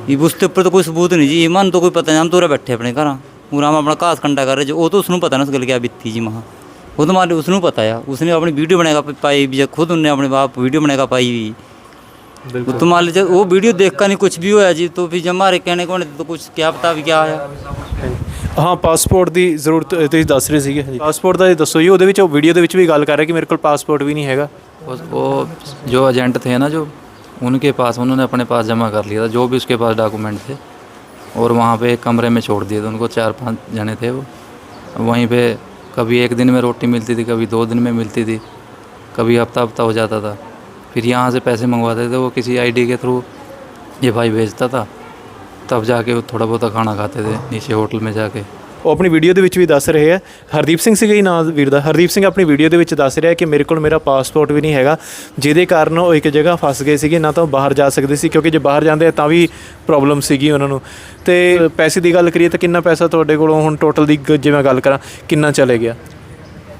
ये उसके ਉੱਪਰ ਤਾਂ ਕੋਈ ਸਬੂਤ ਨਹੀਂ ਜੀ ਮਨ ਤੋਂ ਕੋਈ ਪਤਾ ਨਹੀਂ ਹਮ ਤੋਰੇ ਬੈਠੇ ਆਪਣੇ ਘਰਾਂ ਪੂਰਾ ਹਮ ਆਪਣਾ ਘਾਸ ਕੰਡਾ ਕਰ ਰਹੇ ਜੀ ਉਹ ਤਾਂ ਉਸਨੂੰ ਪਤਾ ਨਾ ਉਸ ਗੱਲ ਕਿਆ ਬੀਤੀ ਜੀ ਮਹਾ ਉਹ ਤਾਂ ਮਾਲੇ ਉਸਨੂੰ ਪਤਾ ਆ ਉਸਨੇ ਆਪਣੀ ਵੀਡੀਓ ਬਣਾਏਗਾ ਪਾਈ ਵੀ ਜਾਂ ਖੁਦ ਉਹਨੇ ਆਪਣੇ ਬਾਪ ਵੀਡੀਓ ਬਣਾਏਗਾ पाई भी बिल्कुल तो मान लीजिए वो वीडियो देख कर नहीं कुछ भी होया जी तो फिर जब हमारे कहने को नहीं तो कुछ क्या पता भी क्या आया ਹਾਂ ਪਾਸਪੋਰਟ ਦੀ ਜ਼ਰੂਰਤ ਤੁਸੀਂ ਦੱਸ ਰਹੇ ਸੀਗੇ ਪਾਸਪੋਰਟ ਦਾ ਇਹ ਦੱਸੋ ਜੀ ਉਹਦੇ ਵਿੱਚ ਉਹ ਵੀਡੀਓ ਦੇ ਵਿੱਚ ਵੀ ਗੱਲ ਕਰ ਰਿਹਾ ਕਿ ਮੇਰੇ ਕੋਲ ਪਾਸਪੋਰਟ ਵੀ ਨਹੀਂ ਹੈਗਾ उस वो जो एजेंट थे ना जो उनके पास उन्होंने अपने पास जमा कर लिया था जो भी उसके पास डॉक्यूमेंट थे और वहाँ पे एक कमरे में छोड़ दिए थे उनको चार पांच जने थे वो वहीं पे कभी एक दिन में रोटी मिलती थी, कभी दो दिन में मिलती थी, कभी हफ़्ता हफ़्ता हो जाता था। फिर यहाँ से पैसे मंगवाते थे, वो किसी आईडी के थ्रू ये भाई भेजता था, तब जाके वो थोड़ा बहुत खाना खाते थे, नीचे होटल में जाके। ਉਹ ਆਪਣੀ ਵੀਡੀਓ ਦੇ ਵਿੱਚ ਵੀ ਦੱਸ ਰਹੇ ਆ। ਹਰਦੀਪ ਸਿੰਘ ਸੀਗਾ ਹੀ ਨਾਂ ਵੀਰ ਦਾ। ਹਰਦੀਪ ਸਿੰਘ ਆਪਣੀ ਵੀਡੀਓ ਦੇ ਵਿੱਚ ਦੱਸ ਰਿਹਾ ਕਿ ਮੇਰੇ ਕੋਲ ਮੇਰਾ ਪਾਸਪੋਰਟ ਵੀ ਨਹੀਂ ਹੈਗਾ ਜਿਹਦੇ ਕਾਰਨ ਉਹ ਇੱਕ ਜਗ੍ਹਾ ਫਸ ਗਏ ਸੀਗੇ ਨਾ ਤਾਂ ਉਹ ਬਾਹਰ ਜਾ ਸਕਦੇ ਸੀ ਕਿਉਂਕਿ ਜੇ ਬਾਹਰ ਜਾਂਦੇ ਤਾਂ ਵੀ ਪ੍ਰੋਬਲਮ ਸੀਗੀ ਉਹਨਾਂ ਨੂੰ। ਤੇ ਪੈਸੇ ਦੀ ਗੱਲ ਕਰੀਏ ਤਾਂ ਕਿੰਨਾ ਪੈਸਾ ਤੁਹਾਡੇ ਕੋਲੋਂ ਹੁਣ ਟੋਟਲ ਦੀ ਜੇ ਮੈਂ ਗੱਲ ਕਰਾਂ ਕਿੰਨਾ ਚਲੇ ਗਿਆ?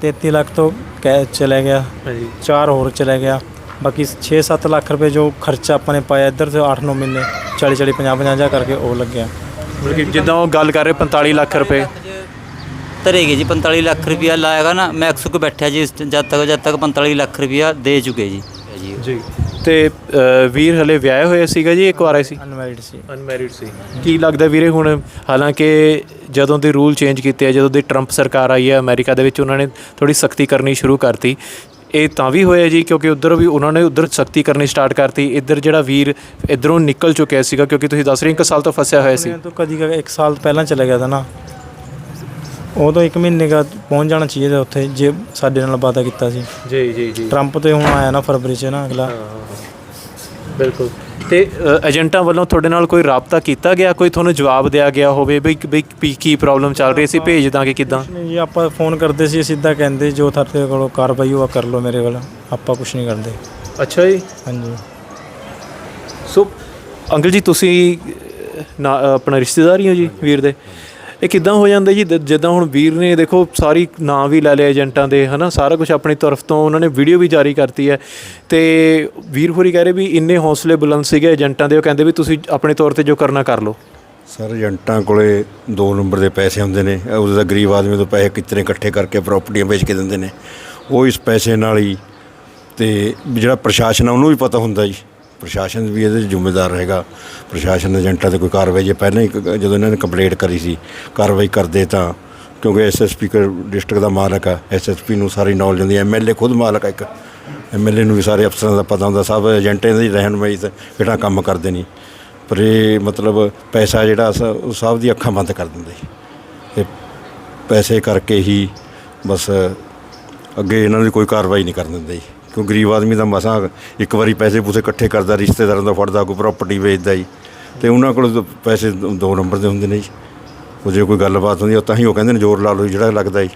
33 ਲੱਖ ਤੋਂ ਕਹਿ ਚਲੇ ਗਿਆ। ਹਾਂਜੀ। ਚਾਰ ਹੋਰ ਚਲੇ ਗਿਆ। ਬਾਕੀ 6-7 ਲੱਖ ਰੁਪਏ ਜੋ ਖਰਚਾ ਆਪਾਂ ਨੇ ਪਾਇਆ ਇੱਧਰ ਤੇ 8-9 ਮਹੀਨੇ 40-40 50-50 ਜਾ ਕਰਕੇ ਉਹ ਲੱਗਿਆ। ਮਤਲਬ ਕਿ ਜਿੱਦਾਂ ਉਹ ਗੱਲ ਕਰ ਰਹੇ 45 ਲੱਖ ਰੁਪਏ। ਧਰੇਗੇ ਜੀ 45 ਲੱਖ ਰੁਪਇਆ ਲਾਏਗਾ ਨਾ ਮੈਂ ਅਕਸਰ ਕੋ ਬੈਠਿਆ ਜੀ ਇਸ ਟ- ਜਦ ਤੱਕ ਜਦ ਤੱਕ 45 ਲੱਖ ਰੁਪਇਆ ਦੇ ਚੁੱਕੇ ਜੀ। ਜੀ। ਜੀ ਤੇ ਅ, ਵੀਰ ਹਲੇ ਵਿਆਹੇ ਹੋਏ ਸੀਗਾ ਜੀ ਇੱਕ ਵਾਰ ਆਏ ਸੀ? ਅਨਮੈਰਿਡ ਸੀ। ਅਨਮੈਰਿਡ ਸੀ। ਕੀ ਲੱਗਦਾ ਵੀਰੇ ਹੁਣ ਹਾਲਾਂਕਿ ਜਦੋਂ ਦੇ ਰੂਲ ਚੇਂਜ ਕੀਤੇ ਆ ਜਦੋਂ ਦੀ ਟਰੰਪ ਸਰਕਾਰ ਆਈ ਹੈ ਅਮਰੀਕਾ ਦੇ ਵਿੱਚ ਉਹਨਾਂ ਨੇ ਥੋੜੀ ਸਖਤੀ ਕਰਨੀ ਸ਼ੁਰੂ ਕਰਤੀ ਇਹ ਤਾਂ ਵੀ ਹੋਇਆ ਜੀ ਕਿਉਂਕਿ ਉਧਰ ਵੀ ਉਹਨਾਂ ਨੇ ਉਧਰ ਸਖਤੀ ਕਰਨੀ ਸਟਾਰਟ ਕਰਤੀ। ਇੱਧਰ ਜਿਹੜਾ ਵੀਰ ਇਧਰੋਂ ਨਿਕਲ ਚੁੱਕਿਆ ਸੀਗਾ ਕਿਉਂਕਿ ਤੁਸੀਂ ਦੱਸ ਰਹੇ ਇੱਕ ਸਾਲ ਤੋਂ ਫਸਿਆ ਹੋਇਆ ਸੀ। ਕਦੀ ਕਦੀ ਇੱਕ ਸਾਲ ਪਹਿਲਾਂ ਚਲੇ ਗਿਆ था ਨਾ। ਉਹ ਤਾਂ ਇੱਕ ਮਹੀਨੇ ਦਾ ਪਹੁੰਚ ਜਾਣਾ ਚਾਹੀਦਾ ਉੱਥੇ ਜੇ ਸਾਡੇ ਨਾਲ ਵਾਅਦਾ ਕੀਤਾ ਸੀ। ਜੀ ਜੀ ਜੀ। ਟਰੰਪ ਤੇ ਹੁਣ ਆਇਆ ਨਾ ਫਰਵਰੀ ਚ ਨਾ ਅਗਲਾ। ਬਿਲਕੁਲ। ਤੇ ਏਜੰਟਾਂ ਵੱਲੋਂ ਤੁਹਾਡੇ ਨਾਲ ਕੋਈ ਰਾਬਤਾ ਕੀਤਾ ਗਿਆ? ਕੋਈ ਤੁਹਾਨੂੰ ਜਵਾਬ ਦਿਆ ਗਿਆ ਹੋਵੇ ਵੀ ਵੀ ਕੀ ਪ੍ਰੋਬਲਮ ਚੱਲ ਰਹੀ ਸੀ ਭੇਜ ਦਾਂਗੇ ਕਿਦਾਂ? ਨਹੀਂ ਜੀ ਆਪਾਂ ਫੋਨ ਕਰਦੇ ਸੀ ਸਿੱਧਾ ਕਹਿੰਦੇ ਜੋ ਤੁਹਾਡੇ ਕੋਲੋਂ ਕਾਰਵਾਈ ਹੋਆ ਕਰ ਲਓ ਮੇਰੇ ਕੋਲ ਆਪਾਂ ਕੁਝ ਨਹੀਂ ਕਰਦੇ। ਅੱਛਾ ਜੀ। ਹਾਂਜੀ। ਸੋ ਅੰਕਲ ਜੀ ਤੁਸੀਂ ਆਪਣਾ ਰਿਸ਼ਤੇਦਾਰ ਹੀ ਹੋ ਜੀ ਵੀਰ ਦੇ। ਇਹ ਕਿੱਦਾਂ ਹੋ ਜਾਂਦਾ ਜੀ? ਜਿੱਦਾਂ ਹੁਣ ਵੀਰ ਨੇ ਦੇਖੋ ਸਾਰੀ ਨਾਂ ਵੀ ਲੈ ਲਿਆ ਏਜੰਟਾਂ ਦੇ, ਹਨਾ? ਸਾਰਾ ਕੁਝ ਆਪਣੀ ਤਰਫ ਤੋਂ ਉਹਨਾਂ ਨੇ ਵੀਡੀਓ ਵੀ ਜਾਰੀ ਕਰਤੀ ਹੈ। ਤੇ ਵੀਰ ਹੋਰੀ ਕਹਿ ਰਹੇ ਵੀ ਇੰਨੇ ਹੌਸਲੇ ਬੁਲੰਦ ਸੀਗੇ ਏਜੰਟਾਂ ਦੇ, ਉਹ ਕਹਿੰਦੇ ਵੀ ਤੁਸੀਂ ਆਪਣੇ ਤੌਰ ਤੇ ਜੋ ਕਰਨਾ ਕਰ ਲਓ। ਸਰ, ਏਜੰਟਾਂ ਕੋਲੇ ਦੋ ਨੰਬਰ ਦੇ ਪੈਸੇ ਹੁੰਦੇ ਨੇ। ਉਹਦੇ ਦਾ ਗਰੀਬ ਆਦਮੀ ਤੋਂ ਪੈਸੇ ਕਿਤਨੇ ਇਕੱਠੇ ਕਰਕੇ ਪ੍ਰਾਪਰਟੀਆਂ ਵੇਚ ਕੇ ਦਿੰਦੇ ਨੇ। ਉਹ ਇਸ ਪੈਸੇ ਨਾਲ ਹੀ ਤੇ ਜਿਹੜਾ ਪ੍ਰਸ਼ਾਸਨ ਆ, ਉਹਨੂੰ ਵੀ ਪਤਾ ਹੁੰਦਾ ਜੀ। ਪ੍ਰਸ਼ਾਸਨ ਵੀ ਇਹਦੇ 'ਚ ਜ਼ਿੰਮੇਦਾਰ ਹੈਗਾ ਪ੍ਰਸ਼ਾਸਨ ਏਜੰਟਾਂ ਤੇ ਕੋਈ ਕਾਰਵਾਈ, ਜੇ ਪਹਿਲਾਂ ਹੀ ਕ- ਜਦੋਂ ਇਹਨਾਂ ਨੇ ਕੰਪਲੇਂਟ ਕਰੀ ਸੀ, ਕਾਰਵਾਈ ਕਰਦੇ ਤਾਂ, ਕਿਉਂਕਿ ਐਸਐਸਪੀ ਡਿਸਟ੍ਰਿਕਟ ਦਾ ਮਾਲਕ ਆ ਐਸਐਸਪੀ ਨੂੰ ਸਾਰੀ ਨੌਲੇਜ ਹੁੰਦੀ ਹੈ। ਐਮਐਲਏ ਖੁਦ ਮਾਲਕ ਆ ਇੱਕ। ਐਮਐਲਏ ਨੂੰ ਵੀ ਸਾਰੇ ਅਫਸਰਾਂ ਦਾ ਪਤਾ ਹੁੰਦਾ, ਸਭ ਏਜੰਟਾਂ ਦੀ ਰਹਿਨਮਾਈ ਤੇ ਕਿਹੜਾ ਕੰਮ ਕਰਦੇ ਨਹੀਂ ਪਰ ਇਹ ਮਤਲਬ ਪੈਸਾ ਜਿਹੜਾ ਸ- ਉਹ ਸਭ ਦੀ ਅੱਖਾਂ ਬੰਦ ਕਰ ਦਿੰਦੇ। ਸੀ ਤੇ ਪੈਸੇ ਕਰਕੇ ਹੀ ਬਸ ਅੱਗੇ ਇਹਨਾਂ ਦੀ ਕੋਈ ਕਾਰਵਾਈ ਨਹੀਂ ਕਰਨ ਦਿੰਦੇ। ਜੀ ਕਿਉਂ ਗਰੀਬ ਆਦਮੀ ਦਾ ਮਸਾਂ ਇੱਕ ਵਾਰੀ ਪੈਸੇ ਪੂਸੇ ਇਕੱਠੇ ਕਰਦਾ ਰਿਸ਼ਤੇਦਾਰਾਂ ਦਾ ਫੜਦਾ ਕੋਈ ਪ੍ਰਾਪਰਟੀ ਵੇਚਦਾ ਜੀ। ਤੇ ਉਹਨਾਂ ਕੋਲ ਪੈਸੇ ਦੋ ਦੋ ਨੰਬਰ ਦੇ ਹੁੰਦੇ ਨੇ ਜੀ। ਉਹ ਜੇ ਕੋਈ ਗੱਲਬਾਤ ਹੁੰਦੀ ਤਾਂ ਹੀ ਉਹ ਕਹਿੰਦੇ ਨੇ ਜ਼ੋਰ ਲਾ ਲਓ ਜੀ, ਜਿਹੜਾ ਲੱਗਦਾ ਜੀ।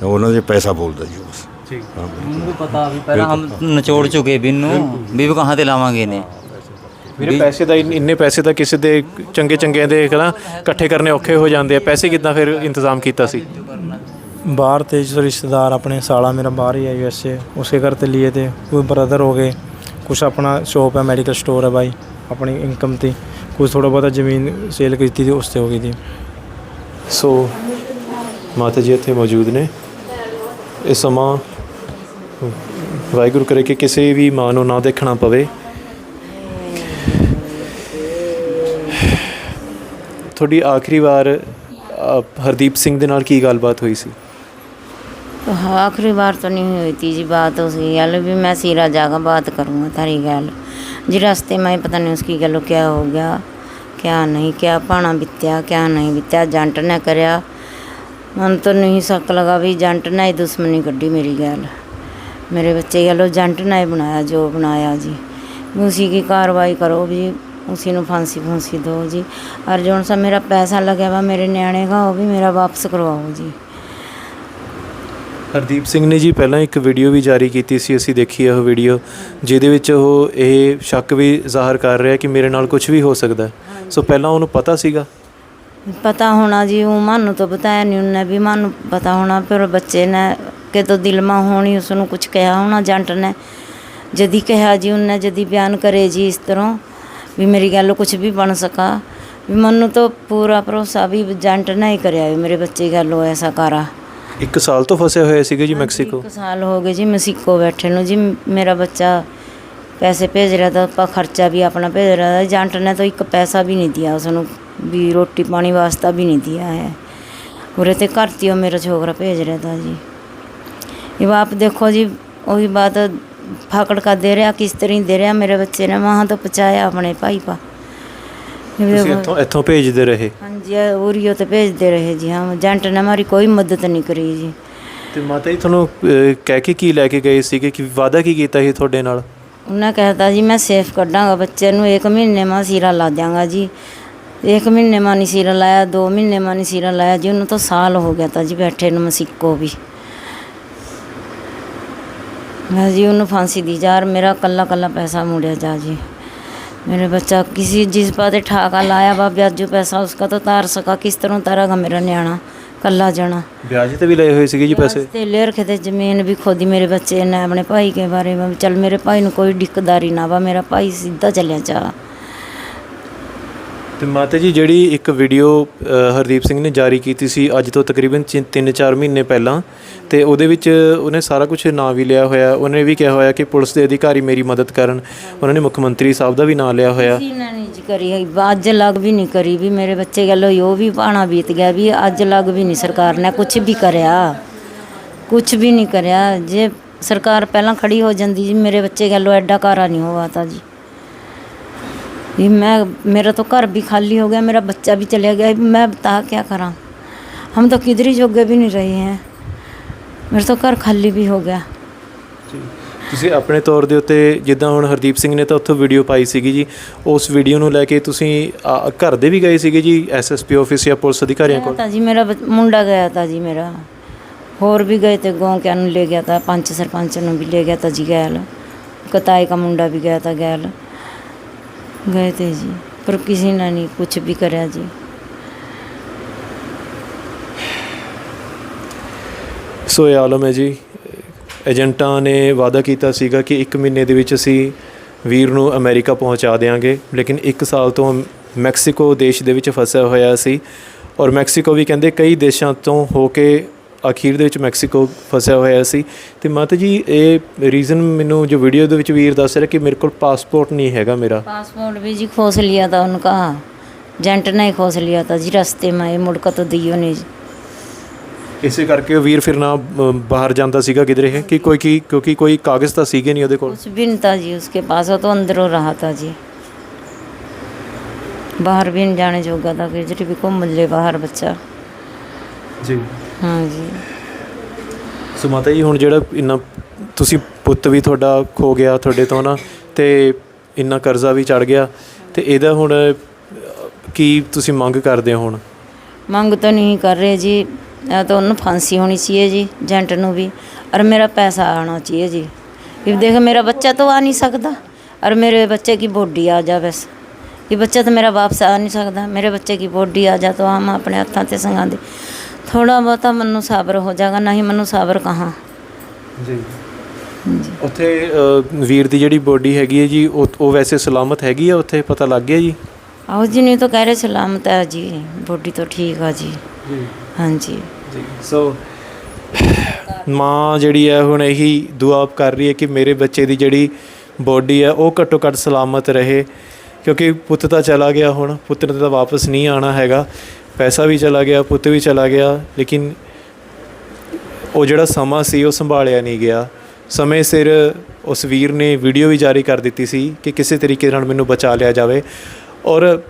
ਤਾਂ ਉਹਨਾਂ ਦੇ ਪੈਸਾ ਬੋਲਦਾ ਜੀ ਬਸ ਠੀਕ। ਹਾਂ ਉਹਨੂੰ ਪਤਾ ਵੀ ਪਹਿਲਾਂ ਹਮ ਨਿਚੋੜ ਚੁੱਕੇ ਵੀ ਵੀ ਵੀ ਕਹਾਂ ਤੇ ਲਾਵਾਂਗੇ ਨੇ ਵੀਰੇ ਪੈਸੇ ਦਾ ਇੰਨ- ਪੈਸੇ ਤਾਂ ਕਿਸੇ ਦੇ ਚੰਗੇ ਚੰਗੇ ਦੇ ਹਨਾ ਇਕੱਠੇ ਕਰਨੇ ਔਖੇ ਹੋ ਜਾਂਦੇ ਆ। ਪੈਸੇ ਕਿੱਦਾਂ ਫਿਰ ਇੰਤਜ਼ਾਮ ਕੀਤਾ ਸੀ? बाहर थे जो रिश्तेदार अपने साला मेरा बाहर ही है यूएसए उसके घर ते लिए थे कोई ब्रदर हो गए कुछ अपना शॉप है मेडिकल स्टोर है भाई अपनी इनकम थी कुछ थोड़ा बहुत ज़मीन सेल की थी उससे हो गई थी ਸੋ ਮਾਤਾ ਜੀ ਇੱਥੇ ਮੌਜੂਦ ਨੇ ਇਹ ਸਮਾਂ ਵਾਹਿਗੁਰੂ ਕਰੇ ਕਿ ਕਿਸੇ ਵੀ ਮਾਂ ਨੂੰ ਨਾ ਦੇਖਣਾ ਪਵੇ ਤੁਹਾਡੀ ਆਖਰੀ ਵਾਰ ਅ, ਹਰਦੀਪ ਸਿੰਘ ਦੇ ਨਾਲ ਕੀ ਗੱਲਬਾਤ ਹੋਈ ਸੀ तो आखिरी बार तो नहीं हुई थी जी बात उसकी गल भी मैं सीरा जाकर बात करूँगा थारी गल जी रास्ते में ही पता नहीं उसकी गलो क्या हो गया क्या नहीं क्या पाना बित्या क्या नहीं बित्या जंट ने करया मन तो नहीं शक लगा भी जंट ने ही दुश्मनी कड्डी मेरी गल मेरे बच्चे गलो जंट ने ही बनाया जो बनाया जी भी उसी की कार्रवाई करो भी उसी ਨੂੰ फांसी फूंसी दो जी और जो सा मेरा पैसा लगे हुआ मेरे न्याणे का वो भी मेरा वापस करवाओ जी ਹਰਦੀਪ ਸਿੰਘ ਨੇ ਜੀ ਪਹਿਲਾਂ ਇੱਕ ਵੀਡੀਓ ਵੀ ਜਾਰੀ ਕੀਤੀ ਸੀ ਅਸੀਂ ਦੇਖੀ ਉਹ ਵੀਡੀਓ ਜਿਹਦੇ ਵਿੱਚ ਉਹ ਇਹ ਸ਼ੱਕ ਵੀ ਜ਼ਾਹਰ ਕਰ ਰਿਹਾ ਕਿ ਮੇਰੇ ਨਾਲ ਕੁਝ ਵੀ ਹੋ ਸਕਦਾ ਸੋ ਪਹਿਲਾਂ ਉਹਨੂੰ ਪਤਾ ਸੀਗਾ? ਪਤਾ ਹੋਣਾ ਜੀ ਉਹ ਮਾਨੂੰ ਤਾਂ ਬਤਾਇਆ ਨਹੀਂ ਉਹਨੇ ਵੀ ਮਾਨੂੰ ਪਤਾ ਹੋਣਾ ਫਿਰ ਬੱਚੇ ਨੇ ਕਿਤੋਂ ਦਿਲਮਾ ਹੋਣੀ ਉਸ ਨੂੰ ਕੁਝ ਕਿਹਾ ਹੋਣਾ ਜੰਟ ਨੇ ਜਦੀ ਕਿਹਾ ਜੀ ਉਹਨੇ ਜਦੀ ਬਿਆਨ ਕਰੇ ਜੀ ਇਸ ਤਰ੍ਹਾਂ ਵੀ ਮੇਰੀ ਗੱਲ ਕੁਝ ਵੀ ਬਣ ਸਕਾ। ਵੀ ਮੈਨੂੰ ਤਾਂ ਪੂਰਾ ਭਰੋਸਾ ਵੀ ਜੰਟ ਨੇ ਹੀ ਕਰਿਆ ਵੀ ਮੇਰੇ ਬੱਚੇ ਗੱਲ ਹੋਇਆ ਸਾਕਾਰਾ ਇੱਕ ਸਾਲ ਤੋਂ ਫਸੇ ਹੋਏ ਸੀਗੇ ਜੀ ਮੈਕਸੀਕੋ? ਇੱਕ ਸਾਲ ਹੋ ਗਏ ਜੀ ਮੈਕਸੀਕੋ ਬੈਠੇ ਨੂੰ ਜੀ। ਮੇਰਾ ਬੱਚਾ ਪੈਸੇ ਭੇਜ ਰਿਹਾ ਤਾਂ ਆਪਾਂ ਖਰਚਾ ਵੀ ਆਪਣਾ ਭੇਜ ਰਿਹਾ। ਤਾਂ ਏਜੰਟ ਨੇ ਤਾਂ ਇੱਕ ਪੈਸਾ ਵੀ ਨਹੀਂ ਦਿਆ ਉਸਨੂੰ ਵੀ ਰੋਟੀ ਪਾਣੀ ਵਾਸਤਾ ਵੀ ਨਹੀਂ ਦਿਆ ਹੈ। ਉਰੇ ਤੇ ਘਰ ਤੇ ਉਹ ਮੇਰਾ ਛੋਕਰਾ ਭੇਜ ਰਿਹਾ ਤਾਂ ਜੀ। ਇਹ ਆਪ ਦੇਖੋ ਜੀ ਉਹੀ ਬਾਤ ਫਾਕੜ ਕਾ ਦੇ ਰਿਹਾ ਕਿਸ ਤਰ੍ਹਾਂ ਦੇ ਰਿਹਾ। ਮੇਰੇ ਬੱਚੇ ਨੇ ਮਾਂ ਤੋਂ ਪਚਾਇਆ ਆਪਣੇ ਭਾਈ ਪਾ। ਤੁਸੀਂ ਇੱਥੋਂ ਇੱਥੋਂ ਭੇਜਦੇ ਰਹੇ? ਹਾਂਜੀ ਇਹ ਉਰੀਓ ਤੇ ਭੇਜਦੇ ਰਹੇ ਜੀ। ਹਾਂ ਏਜੰਟ ਨੇ ਹਮਾਰੀ ਕੋਈ ਮਦਦ ਨਹੀਂ ਕਰੀ ਜੀ। ਤੇ ਮਾਤਾ ਜੀ ਤੁਹਾਨੂੰ ਅਹ, ਕਹਿ ਕੇ ਕੀ ਲੈ ਕੇ ਗਏ ਸੀਗੇ? ਕਿ ਵਾਅਦਾ ਕੀ ਕੀਤਾ ਸੀ ਤੁਹਾਡੇ ਨਾਲ? ਉਹਨਾਂ ਕਹਿਤਾ ਜੀ ਮੈਂ ਸੇਫ ਕੱਢਾਂਗਾ ਬੱਚੇ ਨੂੰ ਇੱਕ ਮਹੀਨੇ ਮਾ ਸੀਰਾ ਲਾ ਦਿਆਂਗਾ ਜੀ। ਇੱਕ ਮਹੀਨੇ ਮਾ ਨਹੀਂ ਸੀਰਾ ਲਾਇਆ ਦੋ ਮਹੀਨੇ ਮਾ ਨਹੀਂ ਸੀਰਾ ਲਾਇਆ ਜੀ। ਉਹਨੂੰ ਤਾਂ ਸਾਲ ਹੋ ਗਿਆ ਤਾਂ ਜੀ ਬੈਠੇ ਨੂੰ ਮਸਿੱਕੋ ਵੀ। ਮੈਂ ਜੀ ਉਹਨੂੰ ਫਾਂਸੀ ਦੀ ਔਰ ਮੇਰਾ ਕੱਲਾ ਕੱਲਾ ਪੈਸਾ ਮੁੜਿਆ ਜਾ ਜੀ। मेरे बच्चा किसी जिस बात ठाका लाया बा ब्याजू पैसा उसका तो तार सका किस तरह तारेगा मेरा न्याणा कल्ला जाना ਵਿਆਜ ਤੇ ਵੀ ਲਏ ਹੋਏ ਸੀਗੇ ਜੀ ਪੈਸੇ ਤੇ ਲੈ ਰਖੇ ਤੇ ਜ਼ਮੀਨ ਵੀ ਖੋਦੀ ਮੇਰੇ ਬੱਚੇ ਨੇ ਆਪਣੇ ਭਾਈ ਕੇ ਬਾਰੇ ਮੈਂ ਵੀ ਚੱਲ ਮੇਰੇ ਭਾਈ ਨੂੰ ਕੋਈ ਦਿੱਕਦਾਰੀ ਨਾ ਵਾ ਮੇਰਾ ਭਾਈ ਸਿੱਧਾ ਚੱਲਿਆ ਚਾ ਤੇ ਮਾਤਾ ਜੀ ਜਿਹੜੀ ਇੱਕ ਵੀਡੀਓ ਅ, ਹਰਦੀਪ ਸਿੰਘ ਨੇ ਜਾਰੀ ਕੀਤੀ ਸੀ ਅੱਜ ਤੋਂ ਤਕਰੀਬਨ 3-4 ਮਹੀਨੇ ਪਹਿਲਾਂ ਤੇ ਉਹਦੇ ਵਿੱਚ ਉਹਨੇ ਸਾਰਾ ਕੁਝ ਨਾਂ ਵੀ ਲਿਆ ਹੋਇਆ। ਉਹਨੇ ਵੀ ਕਿਹਾ ਹੋਇਆ ਕਿ ਪੁਲਿਸ ਦੇ ਅਧਿਕਾਰੀ ਮੇਰੀ ਮਦਦ ਕਰਨ। ਉਹਨਾਂ ਨੇ ਮੁੱਖ ਮੰਤਰੀ ਸਾਹਿਬ ਦਾ ਵੀ ਨਾਂ ਲਿਆ ਹੋਇਆ। ਕਰੀ ਹੈ ਅੱਜ ਲੱਗ ਵੀ ਨਹੀਂ ਕਰੀ ਵੀ, ਮੇਰੇ ਬੱਚੇ ਗੱਲ ਹੋਈ ਵੀ ਪਾਣਾ ਬੀਤ ਗਿਆ ਵੀ ਅੱਜ ਲੱਗ ਵੀ ਨਹੀਂ ਸਰਕਾਰ ਨੇ ਕੁਝ ਵੀ ਕਰਿਆ। ਕੁਝ ਵੀ ਨਹੀਂ ਕਰਿਆ। ਜੇ ਸਰਕਾਰ ਪਹਿਲਾਂ ਖੜੀ ਹੋ ਜਾਂਦੀ ਜੀ, ਮੇਰੇ ਬੱਚੇ ਗੱਲੋਂ ਐਡਾ ਕਾਰਾ ਨਹੀਂ ਹੋਵਾ ਤਾ ਜੀ। ਇਹ ਮੈਂ, ਮੇਰਾ ਤਾਂ ਘਰ ਵੀ ਖਾਲੀ ਹੋ ਗਿਆ, ਮੇਰਾ ਬੱਚਾ ਵੀ ਚਲਿਆ ਗਿਆ, ਮੈਂ ਤਾਂ ਕੀ ਕਰਾਂ? ਹਮ ਤਾਂ ਕਿਧਰੀ ਜੋਗੇ ਵੀ ਨਹੀਂ ਰਹੇ ਹੈ। ਮੇਰੇ ਤੋਂ ਘਰ ਖਾਲੀ ਵੀ ਹੋ ਗਿਆ। ਜੀ। ਤੁਸੀਂ ਆਪਣੇ ਤੌਰ ਦੇ ਉੱਤੇ ਜਿੱਦਾਂ ਹੁਣ ਹਰਦੀਪ ਸਿੰਘ ਨੇ ਤਾਂ ਉੱਥੋਂ ਵੀਡੀਓ ਪਾਈ ਸੀਗੀ ਜੀ ਉਸ ਵੀਡੀਓ ਨੂੰ ਲੈ ਕੇ ਤੁਸੀਂ ਘਰ ਦੇ ਵੀ ਗਏ ਸੀਗੇ ਜੀ ਐਸਐਸਪੀ ਆਫਿਸ ਜਾਂ ਪੁਲਿਸ ਅਧਿਕਾਰੀਆਂ ਕੋਲ? ਤਾਂ ਜੀ ਮੇਰਾ ਮੁੰਡਾ ਗਿਆ ਤਾਂ ਜੀ ਮੇਰਾ। ਹੋਰ ਵੀ ਗਏ ਤੇ ਗਾਉਂ ਕਿਆਂ ਨੂੰ ਲੈ ਗਿਆ ਤਾਂ ਪੰਚ ਸਰਪੰਚ ਨੂੰ ਵੀ ਲੈ ਗਿਆ ਤਾਂ ਜੀ ਗੈਲ। ਕਤਾਈ ਦਾ ਮੁੰਡਾ ਵੀ ਗਿਆ ਤਾਂ ਗੈਲ। ਗਏ ਤੇ ਜੀ ਪਰ ਕਿਸੇ ਨੇ ਨਹੀਂ ਕੁਝ ਵੀ ਕਰਿਆ ਜੀ। ਸੋ ਇਹ ਆਲਮ ਹੈ ਜੀ ਏਜੰਟਾਂ ਨੇ ਵਾਅਦਾ ਕੀਤਾ ਸੀਗਾ ਕਿ 1 ਮਹੀਨੇ ਦੇ ਵਿੱਚ ਅਸੀਂ ਵੀਰ ਨੂੰ ਅਮਰੀਕਾ ਪਹੁੰਚਾ ਦੇਵਾਂਗੇ ਲੇਕਿਨ 1 ਸਾਲ ਤੋਂ ਮੈਕਸੀਕੋ ਦੇਸ਼ ਦੇ ਵਿੱਚ ਫਸਿਆ ਹੋਇਆ ਸੀ ਔਰ ਮੈਕਸੀਕੋ ਵੀ ਕਹਿੰਦੇ ਕਈ ਦੇਸ਼ਾਂ ਤੋਂ ਹੋ ਕੇ ਅਖੀਰ ਦੇ ਵਿੱਚ ਮੈਕਸੀਕੋ ਫਸਿਆ ਹੋਇਆ ਸੀ ਤੇ ਮਾਤਾ ਜੀ ਇਹ ਰੀਜ਼ਨ ਮੈਨੂੰ ਜੋ ਵੀਡੀਓ ਦੇ ਵਿੱਚ ਵੀਰ ਦੱਸ ਰਿਹਾ ਕਿ ਮੇਰੇ ਕੋਲ ਪਾਸਪੋਰਟ ਨਹੀਂ ਹੈਗਾ ਮੇਰਾ पासपोर्ट भी जी खोस लिया था उनका जेंट ने ही खोस लिया था जी रास्ते में ये मुड़का तो दियो नहीं जी ਇਸੇ ਕਰਕੇ ਉਹ ਵੀਰ ਫਿਰ ਨਾ ਅ, ਬਾਹਰ ਜਾਂਦਾ ਸੀਗਾ ਕਿਧਰੇ ਕਿ ਕੋਈ ਕੀ ਕਿਉਂਕਿ ਕੋਈ ਕਾਗਜ਼ ਤਾਂ ਸੀਗੇ ਨਹੀਂ ਉਹਦੇ ਕੋਲ कुछ भी नहीं था जी उसके पास वो तो अंदरों रहा था जी बाहर भी नहीं जाने जोगा था कि भी घूम ले बाहर बच्चा ਜੀ हाँ जी ਸੋ ਮਾਤਾ ਜੀ ਹੁਣ ਜਿਹੜਾ ਇੰਨਾ ਤੁਸੀਂ ਪੁੱਤ ਵੀ ਤੁਹਾਡਾ ਖੋ ਗਿਆ ਤੁਹਾਡੇ ਤੋਂ ਨਾ ਤੇ ਇੰਨਾ ਕਰਜ਼ਾ ਵੀ ਚੜ ਗਿਆ ਤੇ ਇਹਦਾ ਹੁਣ ਅ, ਕੀ ਤੁਸੀਂ ਮੰਗ ਕਰਦੇ ਹੋ ਹੁਣ ਮੰਗ ਤਾਂ ਨਹੀਂ ਕਰ ਰਹੇ ਜੀ ਇਹ ਤਾਂ ਉਹਨੂੰ ਫਾਂਸੀ ਹੋਣੀ चाहिए ਜੀ ਏਜੰਟ ਨੂੰ ਵੀ ਔਰ ਮੇਰਾ ਪੈਸਾ ਆਣਾ चाहिए जी ये देख मेरा बच्चा तो आ नहीं सकता और मेरे बच्चे की बॉडी आ जा बस ये बच्चा तो मेरा वापस आ नहीं सकता मेरे बच्चे की बॉडी आ जा तो हम अपने हत्थां ਤੇ ਸੰਗਾਂ ਦੇ ਥੋੜਾ ਬਹੁਤਾ ਮੈਨੂੰ ਸਬਰ ਹੋ ਜਾਗਾ ਨਹੀਂ ਮੈਨੂੰ ਸਬਰ ਕਹਾਂ ਜੀ ਉੱਥੇ ਅ, ਵੀਰ ਦੀ ਜਿਹੜੀ ਬੋਡੀ ਹੈਗੀ ਹੈ ਜੀ ਉਹ ਉਹ ਵੈਸੇ ਸਲਾਮਤ ਹੈਗੀ ਆ ਉੱਥੇ ਪਤਾ ਲੱਗ ਗਿਆ ਜੀ ਆਓ ਜੀ ਨਹੀਂ ਤਾਂ ਕਹਿ ਰਹੇ ਸਲਾਮਤ ਹੈ ਜੀ ਬੋਡੀ ਤਾਂ ਠੀਕ ਆ ਜੀ ਜੀ ਹਾਂਜੀ ਜੀ ਸੋ ਮਾਂ ਜਿਹੜੀ ਹੈ, ਹੁਣ ਇਹੀ ਦੁਆ ਕਰ ਰਹੀ ਹੈ ਕਿ ਮੇਰੇ ਬੱਚੇ ਦੀ ਜਿਹੜੀ ਬੋਡੀ ਹੈ, ਉਹ ਘੱਟੋ ਘੱਟ ਸਲਾਮਤ ਰਹੇ। ਕਿਉਂਕਿ ਪੁੱਤ ਤਾਂ ਚਲਾ ਗਿਆ ਹੁਣ, ਪੁੱਤ ਨੇ ਤਾਂ ਵਾਪਸ ਨਹੀਂ ਆਣਾ ਹੈਗਾ। ਪੈਸਾ ਵੀ ਚਲਾ ਗਿਆ, ਪੁੱਤ ਵੀ ਚਲਾ ਗਿਆ, ਲੇਕਿਨ ਉਹ ਜਿਹੜਾ ਸਮਾਂ ਸੀ, ਉਹ ਸੰਭਾਲਿਆ ਨਹੀਂ ਗਿਆ। ਸਮੇਂ ਸਿਰ ਉਸ ਵੀਰ ਨੇ ਵੀਡੀਓ ਵੀ ਜਾਰੀ ਕਰ ਦਿੱਤੀ ਸੀ ਕਿ ਕਿਸੇ ਤਰੀਕੇ ਨਾਲ ਮੈਨੂੰ ਬਚਾ ਲਿਆ ਜਾਵੇ। ਔਰ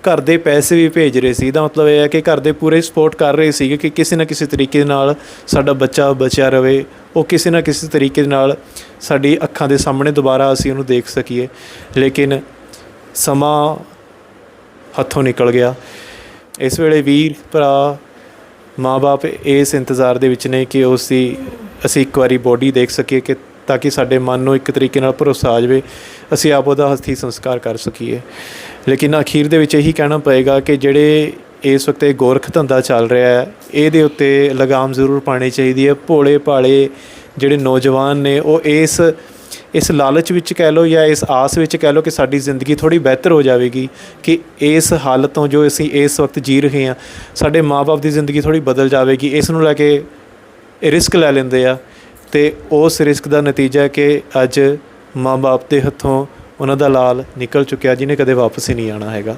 ਘਰ ਦੇ ਪੈਸੇ ਵੀ ਭੇਜ ਰਹੇ ਸੀ। ਇਹਦਾ ਮਤਲਬ ਇਹ ਹੈ ਕਿ ਘਰ ਦੇ ਪੂਰੇ ਸਪੋਰਟ ਕਰ ਰਹੇ ਸੀਗੇ ਕਿ ਕਿਸੇ ਨਾ ਕਿਸੇ ਤਰੀਕੇ ਨਾਲ ਸਾਡਾ ਬੱਚਾ ਬਚਿਆ ਰਵੇ। ਉਹ ਕਿਸੇ ਨਾ ਕਿਸੇ ਤਰੀਕੇ ਨਾਲ ਸਾਡੀ ਅੱਖਾਂ ਦੇ ਸਾਹਮਣੇ ਦੁਬਾਰਾ ਅਸੀਂ ਉਹਨੂੰ ਦੇਖ ਸਕੀਏ। ਲੇਕਿਨ ਸਮਾਂ ਹੱਥੋਂ ਨਿਕਲ ਗਿਆ। ਇਸ ਵੇਲੇ ਵੀਰ, ਭਰਾ ਮਾਪੇ ਇਸ ਇੰਤਜ਼ਾਰ ਦੇ ਵਿੱਚ ਨੇ ਕਿ ਉਸ ਦੀ ਅਸੀਂ ਇੱਕ ਵਾਰੀ ਬੋਡੀ ਦੇਖ ਸਕੀਏ ਕਿ ਤਾਂ ਕਿ ਸਾਡੇ ਮਨ ਨੂੰ ਇੱਕ ਤਰੀਕੇ ਨਾਲ ਭਰੋਸਾ ਆ ਜਾਵੇ। ਅਸੀਂ ਆਪ ਉਹਦਾ ਹਸਤੀ ਸੰਸਕਾਰ ਕਰ ਸਕੀਏ। ਲੇਕਿਨ ਅਖੀਰ ਦੇ ਵਿੱਚ ਇਹੀ ਕਹਿਣਾ ਪਏਗਾ ਕਿ ਜਿਹੜੇ ਇਸ ਵਕਤ ਇਹ ਗੋਰਖ ਧੰਦਾ ਚੱਲ ਰਿਹਾ ਹੈ, ਇਹਦੇ ਉੱਤੇ ਲਗਾਮ ਜ਼ਰੂਰ ਪਾਣੀ ਚਾਹੀਦੀ ਹੈ। ਭੋਲੇ ਭਾਲੇ ਜਿਹੜੇ ਨੌਜਵਾਨ ਨੇ, ਉਹ ਇਸ ਇਸ ਲਾਲਚ ਵਿੱਚ ਕਹਿ ਲਓ ਜਾਂ ਇਸ ਆਸ ਵਿੱਚ ਕਹਿ ਲਓ ਕਿ ਸਾਡੀ ਜ਼ਿੰਦਗੀ ਥੋੜੀ ਬਿਹਤਰ ਹੋ ਜਾਵੇਗੀ ਕਿ ਇਸ ਹਾਲਤ ਤੋਂ ਜੋ ਅਸੀਂ ਇਸ ਵਕਤ ਜੀ ਰਹੇ ਹਾਂ, ਸਾਡੇ ਮਾਪੇ ਦੀ ਜ਼ਿੰਦਗੀ ਥੋੜੀ ਬਦਲ ਜਾਵੇਗੀ। ਇਸ ਨੂੰ ਲੈ ਕੇ ਰਿਸਕ ਲੈ ਲੈਂਦੇ ਆ ਤੇ ਉਸ ਰਿਸਕ ਦਾ ਨਤੀਜਾ ਕਿ ਅੱਜ ਮਾਪੇ ਦੇ ਹੱਥੋਂ ਉਹਨਾਂ ਦਾ ਲਾਲ ਨਿਕਲ ਚੁੱਕਿਆ, ਜਿਹਨੇ ਕਦੇ ਵਾਪਸ ਹੀ ਨਹੀਂ ਆਣਾ ਹੈਗਾ।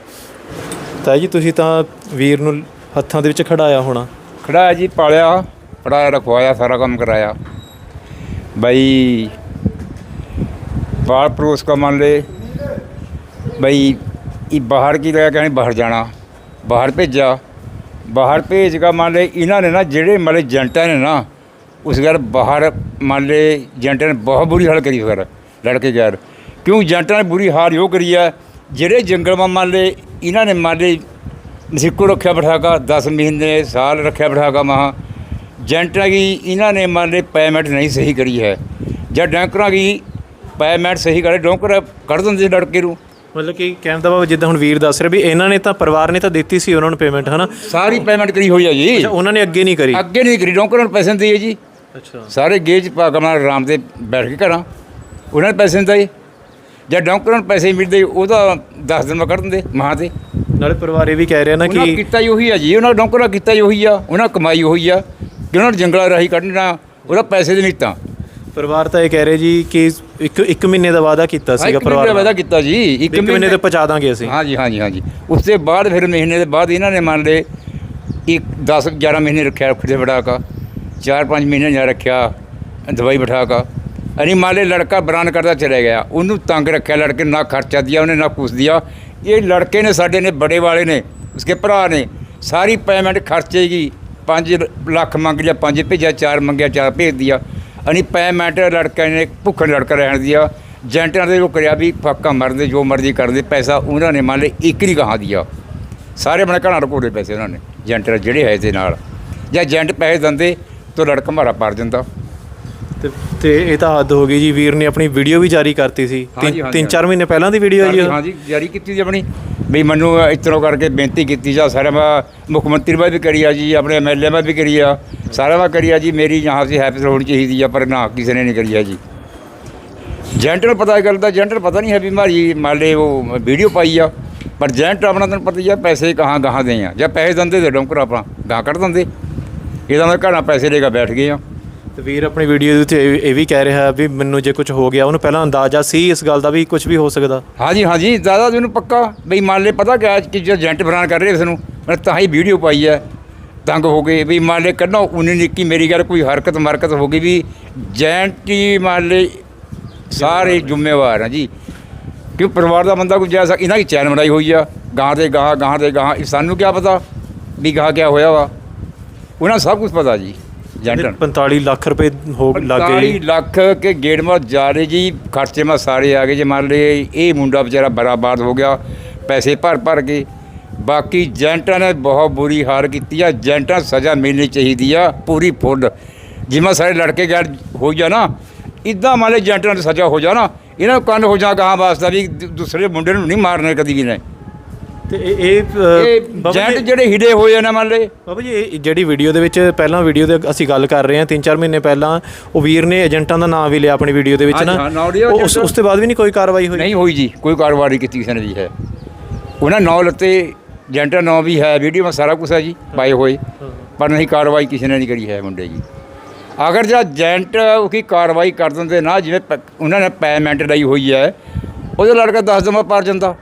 ਤਾਂ ਜੀ, ਤੁਸੀਂ ਤਾਂ ਵੀਰ ਨੂੰ ਹੱਥਾਂ ਦੇ ਵਿੱਚ ਖੜਾਇਆ ਹੋਣਾ। ਖੜਾਇਆ ਜੀ, ਪਾਲਿਆ, ਪੜਾਇਆ, ਰਖਵਾਇਆ, ਸਾਰਾ ਕੰਮ ਕਰਾਇਆ। ਬਈ ਪਾਲ ਪਰੋਸ ਕਾ ਮੰਨ ਲੈ ਬਈ, ਇਹ ਬਾਹਰ ਕੀ ਲਿਆ ਕਹਿੰਦੇ ਬਾਹਰ ਜਾਣਾ। ਬਾਹਰ ਭੇਜਿਆ। ਬਾਹਰ ਭੇਜ ਕੇ ਮੰਨ ਲਏ, ਇਹਨਾਂ ਨੇ ਨਾ ਜਿਹੜੇ ਮੰਨ ਲਏ ਏਜੰਟਾਂ ਨੇ ਨਾ, ਉਸ ਘਰ ਬਾਹਰ ਮੰਨ ਲਏ ਏਜੰਟਾਂ ਨੇ ਬਹੁਤ ਬੁਰੀ ਹਾਲ ਕਰੀ ਫਿਰ, ਲੜਕੇ ਗੈਰ। ਕਿਉਂ ਏਜੰਟਾਂ ਨੇ ਬੁਰੀ ਹਾਲ ਉਹ ਕਰੀ ਹੈ ਜਿਹੜੇ ਜੰਗਲ ਮੰਨ ਲਏ ਇਹਨਾਂ ਨੇ ਮੰਨ ਲਏ ਨਸਿੱਕੋ ਰੱਖਿਆ ਬਿਠਾਗਾ 10 ਮਹੀਨੇ ਸਾਲ ਰੱਖਿਆ ਬਿਠਾਗਾ ਮਹਾ। ਏਜੰਟਾਂ ਕੀ ਇਹਨਾਂ ਨੇ ਮੰਨ ਲਏ ਪੇਮੈਂਟ ਨਹੀਂ ਸਹੀ ਕਰੀ ਹੈ। ਜਾਂ ਡੈਂਕਰਾਂ ਕੀ ਪੇਮੈਂਟ ਸਹੀ ਕਰੇ ਡੋਂਕਰ ਕੱਢ ਦਿੰਦੇ ਲੜਕੇ ਨੂੰ। ਮਤਲਬ ਕਿ ਕਹਿਣ ਦਾ ਭਾਵ ਜਿੱਦਾਂ ਹੁਣ ਵੀਰ ਦੱਸ ਰਿਹਾ ਵੀ ਇਹਨਾਂ ਨੇ ਤਾਂ ਪਰਿਵਾਰ ਨੇ ਤਾਂ ਦਿੱਤੀ ਸੀ ਉਹਨਾਂ ਨੂੰ ਪੇਮੈਂਟ ਹਨਾ? ਸਾਰੀ ਪੇਮੈਂਟ ਕਰੀ ਹੋਈ ਹੈ ਜੀ। ਅੱਛਾ ਉਹਨਾਂ ਨੇ ਅੱਗੇ ਨਹੀਂ ਕਰੀ? ਅੱਗੇ ਨਹੀਂ ਕਰੀ ਡੋਂਕਰਾਂ ਨੂੰ ਪੈਸੇ ਦਿਏ ਜੀ। ਅੱਛਾ। ਸਾਰੇ ਗੇਜ ਪਾ ਕੇ ਆਪਣਾ ਆਰਾਮ ਤੇ ਬੈਠ ਕੇ ਘਰਾਂ ਉਹਨਾਂ ਨੇ ਪੈਸੇ ਦਿੰਦੇ ਜੇ ਡੋਂਕਰਾਂ ਨੂੰ ਪੈਸੇ ਮਿਲਦੇ ਉਹਦਾ 10 ਦਿਨ ਮੈਂ ਕੱਢ ਦਿੰਦੇ ਮਹਾਂ ਤੇ ਨਾਲੇ ਪਰਿਵਾਰ ਇਹ ਵੀ ਕਹਿ ਰਿਹਾ ਨਾ ਉਹਨਾਂ ਕਿ ਕੀਤਾ ਹੀ ਉਹੀ ਆ ਜੀ ਉਹਨਾਂ ਡੋਂਕਰਾਂ ਕੀਤਾ ਹੀ ਉਹੀ ਆ ਉਹਨਾਂ ਕਮਾਈ ਉਹੀ ਆ ਕਿ ਉਹਨਾਂ ਨੇ ਜੰਗਲਾਂ ਰਾਹੀਂ ਕੱਢਣਾ ਉਹਦਾ ਪੈਸੇ ਦੇ ਨੀਤਾਂ। ਪਰਿਵਾਰ ਤਾਂ ਇਹ ਕਹਿ ਰਿਹਾ ਜੀ ਕਿ ਇੱਕ ਇੱਕ ਮਹੀਨੇ ਦਾ ਵਾਅਦਾ ਕੀਤਾ ਸੀਗਾ ਪਰਿਵਾਰ ਦਾ ਵਾਅਦਾ। ਕੀਤਾ ਜੀ ਇੱਕ ਮਹੀਨੇ ਤੇ ਪਹੁੰਚਾ ਦਾਂਗੇ ਅਸੀਂ। ਹਾਂਜੀ ਹਾਂਜੀ ਹਾਂਜੀ। ਉਸ ਤੋਂ ਬਾਅਦ ਫਿਰ ਮਹੀਨੇ ਦੇ ਬਾਅਦ ਇਹਨਾਂ ਨੇ ਮੰਨ ਲਏ ਇੱਕ 10 11 ਮਹੀਨੇ ਰੱਖਿਆ ਖੁਦੇ ਬੜਾ ਕਾ 4-5 ਮਹੀਨੇ ਜਾਂ ਰੱਖਿਆ ਦਵਾਈ ਬਿਠਾ ਕਾ। ਅਨੀ ਮਾਲੇ ਲੜਕਾ ਬਰਾਨ ਕਰਦਾ ਚਲੇ ਗਿਆ। ਉਹਨੂੰ ਤੰਗ ਰੱਖਿਆ, ਲੜਕੇ ਨਾ ਖਰਚਾ ਦਿਆ, ਉਹਨੇ ਨਾ ਕੁਛ ਦਿਆ। ਇਹ ਲੜਕੇ ਨੇ ਸਾਡੇ ਨੇ, ਬੜੇ ਵਾਲੇ ਨੇ, ਉਸਕੇ ਭਰਾ ਨੇ, ਸਾਰੀ ਪੇਮੈਂਟ ਖਰਚੇਗੀ। 5 ਲੱਖ ਮੰਗ ਲਿਆ 5 ਭੇਜਿਆ 4 ਮੰਗਿਆ 4 ਭੇਜ ਦਿਆ। ਅਨੀ ਪੇਮੈਂਟ ਲੜਕੇ ਨੇ ਭੁੱਖਣ ਲੜਕਾ ਰਹਿਣ ਦਿਆ। ਜੈਂਟਾਂ ਦੇ ਉਹ ਕਰਿਆ ਵੀ ਫੱਕਾ ਮਰਦੇ, ਜੋ ਮਰਜ਼ੀ ਕਰਦੇ, ਪੈਸਾ ਉਹਨਾਂ ਨੇ ਮੰਨ ਲਏ ਇੱਕ ਨਹੀਂ ਕਹਾ ਦਿਆ। ਸਾਰੇ ਆਪਣੇ ਘਰਾਂ ਰਕੋੜੇ ਪੈਸੇ ਉਹਨਾਂ ਨੇ ਜੈਂਟਰ ਜਿਹੜੇ ਹੈ ਦੇ ਨਾਲ। ਜਾਂ ਜੈਂਟ ਪੈਸੇ ਦਿੰਦੇ, ਤਾਂ ਲੜਕਾ ਮਾਰਾ ਪਾਰ ਜਾਂਦਾ ਤੇ ਤੇ ਇਹ ਤਾਂ ਹੱਦ ਹੋ ਗਈ ਜੀ ਵੀਰ ਨੇ ਆਪਣੀ ਵੀਡੀਓ ਵੀ ਜਾਰੀ ਕਰਤੀ ਸੀ। ਤਿੰਨ- ਚਾਰ ਮਹੀਨੇ ਪਹਿਲਾਂ ਦੀ ਵੀਡੀਓ ਜੀ ਉਹ। ਹਾਂਜੀ ਜਾਰੀ ਕੀਤੀ ਸੀ ਆਪਣੀ। ਵੀ ਮੈਨੂੰ ਇਤਰੋ ਕਰਕੇ ਬੇਨਤੀ ਕੀਤੀ ਜਾ ਸਾਰਿਆਂ ਮੈਂ ਮੁੱਖ ਮੰਤਰੀ ਮੈਂ ਵੀ ਕਰੀ ਆ ਜੀ ਆਪਣੇ ਐਮਐਲਏ ਮੈਂ ਵੀ ਕਰੀ ਆ। ਸਾਰਿਆਂ ਮੈਂ ਕਰੀ ਆ ਜੀ ਮੇਰੀ ਜਹਾਂ ਸੇ ਹੈਪੀ ਹੋਣੀ ਚਾਹੀਦੀ ਆ ਪਰ ਨਾ ਕਿਸੇ ਨੇ ਨਹੀਂ ਕਰੀ ਆ ਜੀ। ਏਜੰਟ ਨੂੰ ਪਤਾ ਇਹ ਗੱਲ ਦਾ ਏਜੰਟ ਪਤਾ ਨਹੀਂ ਹੈ ਵੀ ਮਾਰੀ ਮਾਲੇ ਉਹ ਵੀਡੀਓ ਪਾਈ ਆ ਪਰ ਏਜੰਟ ਆਪਣਾ ਤੈਨੂੰ ਪਤਾ ਹੀ ਆ ਪੈਸੇ ਕਹਾਂ ਗਾਹਾਂ ਦੇ ਆ। ਜਾਂ ਪੈਸੇ ਦੰਦੇ ਦੇ ਡੋਂਕਰ ਆਪਣਾ ਗਾਂ ਕੱਢ ਦਿੰਦੇ। ਇਹਦਾ ਮੈਂ ਘਰਾਂ ਪੈਸੇ ਲੈ ਕੇ ਬੈਠ ਗਏ ਆ। ਤੇ ਵੀਰ ਆਪਣੀ ਵੀਡੀਓ ਦੇ ਉੱਤੇ ਇਹ ਇਹ ਵੀ ਕਹਿ ਰਿਹਾ ਵੀ ਮੈਨੂੰ ਜੇ ਕੁਝ ਹੋ ਗਿਆ ਉਹਨੂੰ ਪਹਿਲਾਂ ਅੰਦਾਜ਼ਾ ਸੀ ਇਸ ਗੱਲ ਦਾ ਵੀ ਕੁਝ ਵੀ ਹੋ ਸਕਦਾ? ਹਾਂਜੀ ਹਾਂਜੀ ਦਾਦਾ ਜੀ ਨੂੰ ਪੱਕਾ। ਬਈ ਮੰਨ ਲੈ ਪਤਾ ਕਿਆ ਕਿ ਜੋ ਏਜੰਟ ਬਰਾਨ ਕਰ ਰਹੇ ਇਸ ਨੂੰ ਮੈਂ ਤਾਂ ਹੀ ਵੀਡੀਓ ਪਾਈ ਹੈ ਤੰਗ ਹੋ ਗਏ। ਵੀ ਮੰਨ ਲੈ ਕੱਢੋ ਉਨੀ ਨਿੱਕੀ ਮੇਰੀ ਗੱਲ ਕੋਈ ਹਰਕਤ ਮਰਕਤ ਹੋ ਗਈ ਵੀ ਏਜੰਟ ਹੀ ਮੰਨ ਲੈ ਸਾਰੇ ਜ਼ਿੰਮੇਵਾਰ ਆ ਜੀ। ਕਿ ਪਰਿਵਾਰ ਦਾ ਬੰਦਾ ਕੋਈ ਜਾ ਸਕ ਇਹਨਾਂ ਦੀ ਚੈਨ ਬਣਾਈ ਹੋਈ ਆ ਗਾਂ ਦੇ ਗਾਂ ਗਾਂ ਦੇ ਗਾਂ ਇਹ ਸਾਨੂੰ ਕੀ ਪਤਾ ਵੀ ਗਾਂ ਕਿਆ ਹੋਇਆ ਵਾ? ਉਹਨਾਂ ਨੂੰ ਸਭ ਕੁਝ ਪਤਾ ਜੀ। ਨੂੰ 45 ਲੱਖ ਰੁਪਏ ਹੋ ਲੱਗੇ 45 ਲੱਖ ਕੇ ਗੇੜ ਮਾ ਜਾ ਰਹੇ ਜੀ ਖਰਚੇ ਮਾ ਸਾਰੇ ਆ ਗਏ ਜੇ ਮੰਨ ਲਏ ਇਹ ਮੁੰਡਾ ਵਿਚਾਰਾ ਬਰਾਬਾਦ ਹੋ ਗਿਆ ਪੈਸੇ ਭਰ ਭਰ ਕੇ। ਬਾਕੀ ਏਜੰਟਾਂ ਨੇ ਬਹੁਤ ਬੁਰੀ ਹਾਰ ਕੀਤੀ ਆ ਏਜੰਟਾਂ ਨੂੰ ਸਜ਼ਾ ਮਿਲਣੀ ਚਾਹੀਦੀ ਆ ਪੂਰੀ ਫੁੱਲ। ਜਿਵੇਂ ਸਾਰੇ ਲੜਕੇ ਗੈਰ ਹੋ ਜਾ ਨਾ ਇਦਾਂ ਮੰਨ ਲਏ ਏਜੰਟਾਂ ਨੂੰ ਸਜ਼ਾ ਹੋ ਜਾ ਨਾ ਇਹਨਾਂ ਨੂੰ ਕੰਨ ਹੋ ਜਾ ਕਹਾਂ ਵਾਸਤਾ ਵੀ ਦੂਸਰੇ ਮੁੰਡੇ ਨੂੰ ਨਹੀਂ ਮਾਰਨੇ ਕਦੀ ਵੀ ਨੇ। ਤੇ ਇਹ ਇਹ ਅ, ਇਹ ਬਾਬਾ ਏਜੰਟ ਜੀ- ਜਿਹੜੇ ਹਿੜੇ ਹੋਏ ਨਾ ਮੰਨ ਲਏ। ਬਾਬਾ ਜੀ ਇਹ ਜਿਹੜੀ ਵੀਡੀਓ ਦੇ ਵਿੱਚ ਪਹਿਲਾਂ ਵੀਡੀਓ ਦੇ ਅਸੀਂ ਗੱਲ ਕਰ ਰਹੇ ਹਾਂ 3-4 ਮਹੀਨੇ ਪਹਿਲਾਂ ਉਹ ਵੀਰ ਨੇ ਏਜੰਟਾਂ ਦਾ ਨਾਮ ਵੀ ਲਿਆ ਆਪਣੀ ਵੀਡੀਓ ਦੇ ਵਿੱਚ ਹਾਂਜੀ, ਨਾ। ਹਾਂ, ਨਾਲ ਉਸ। ਉਸ ਤੋਂ ਬਾਅਦ ਵੀ ਨਹੀਂ ਕੋਈ ਕਾਰਵਾਈ ਹੋਈ? ਨਹੀਂ ਹੋਈ ਜੀ ਕੋਈ ਕਾਰਵਾਈ ਕੀਤੀ ਕਿਸੇ ਨੇ ਵੀ ਹੈ। ਉਹਨਾਂ ਨਾਂ ਲੱਤੇ ਏਜੰਟ ਦਾ ਨਾਂ ਵੀ ਹੈ ਵੀਡੀਓ ਵਿੱਚ ਸਾਰਾ ਕੁਝ ਹੈ ਜੀ ਪਾਏ ਹੋਏ। ਪਰ ਨਹੀਂ ਕਾਰਵਾਈ ਕਿਸੇ ਨੇ ਨਹੀਂ ਕਰੀ ਹੈ ਮੁੰਡੇ ਜੀ। ਅਗਰ ਜੇ ਏਜੰਟ ਉਹਦੀ ਕਾਰਵਾਈ ਕਰ ਦਿੰਦੇ ਨਾ ਜਿਵੇਂ ਪ- ਉਹਨਾਂ ਨੇ ਪੇਮੈਂਟ ਲਈ ਹੋਈ ਹੈ ਉਹਦੇ ਲੜਕਾ 10 ਦਿਨ ਪਾਰ ਜਾਂਦਾ।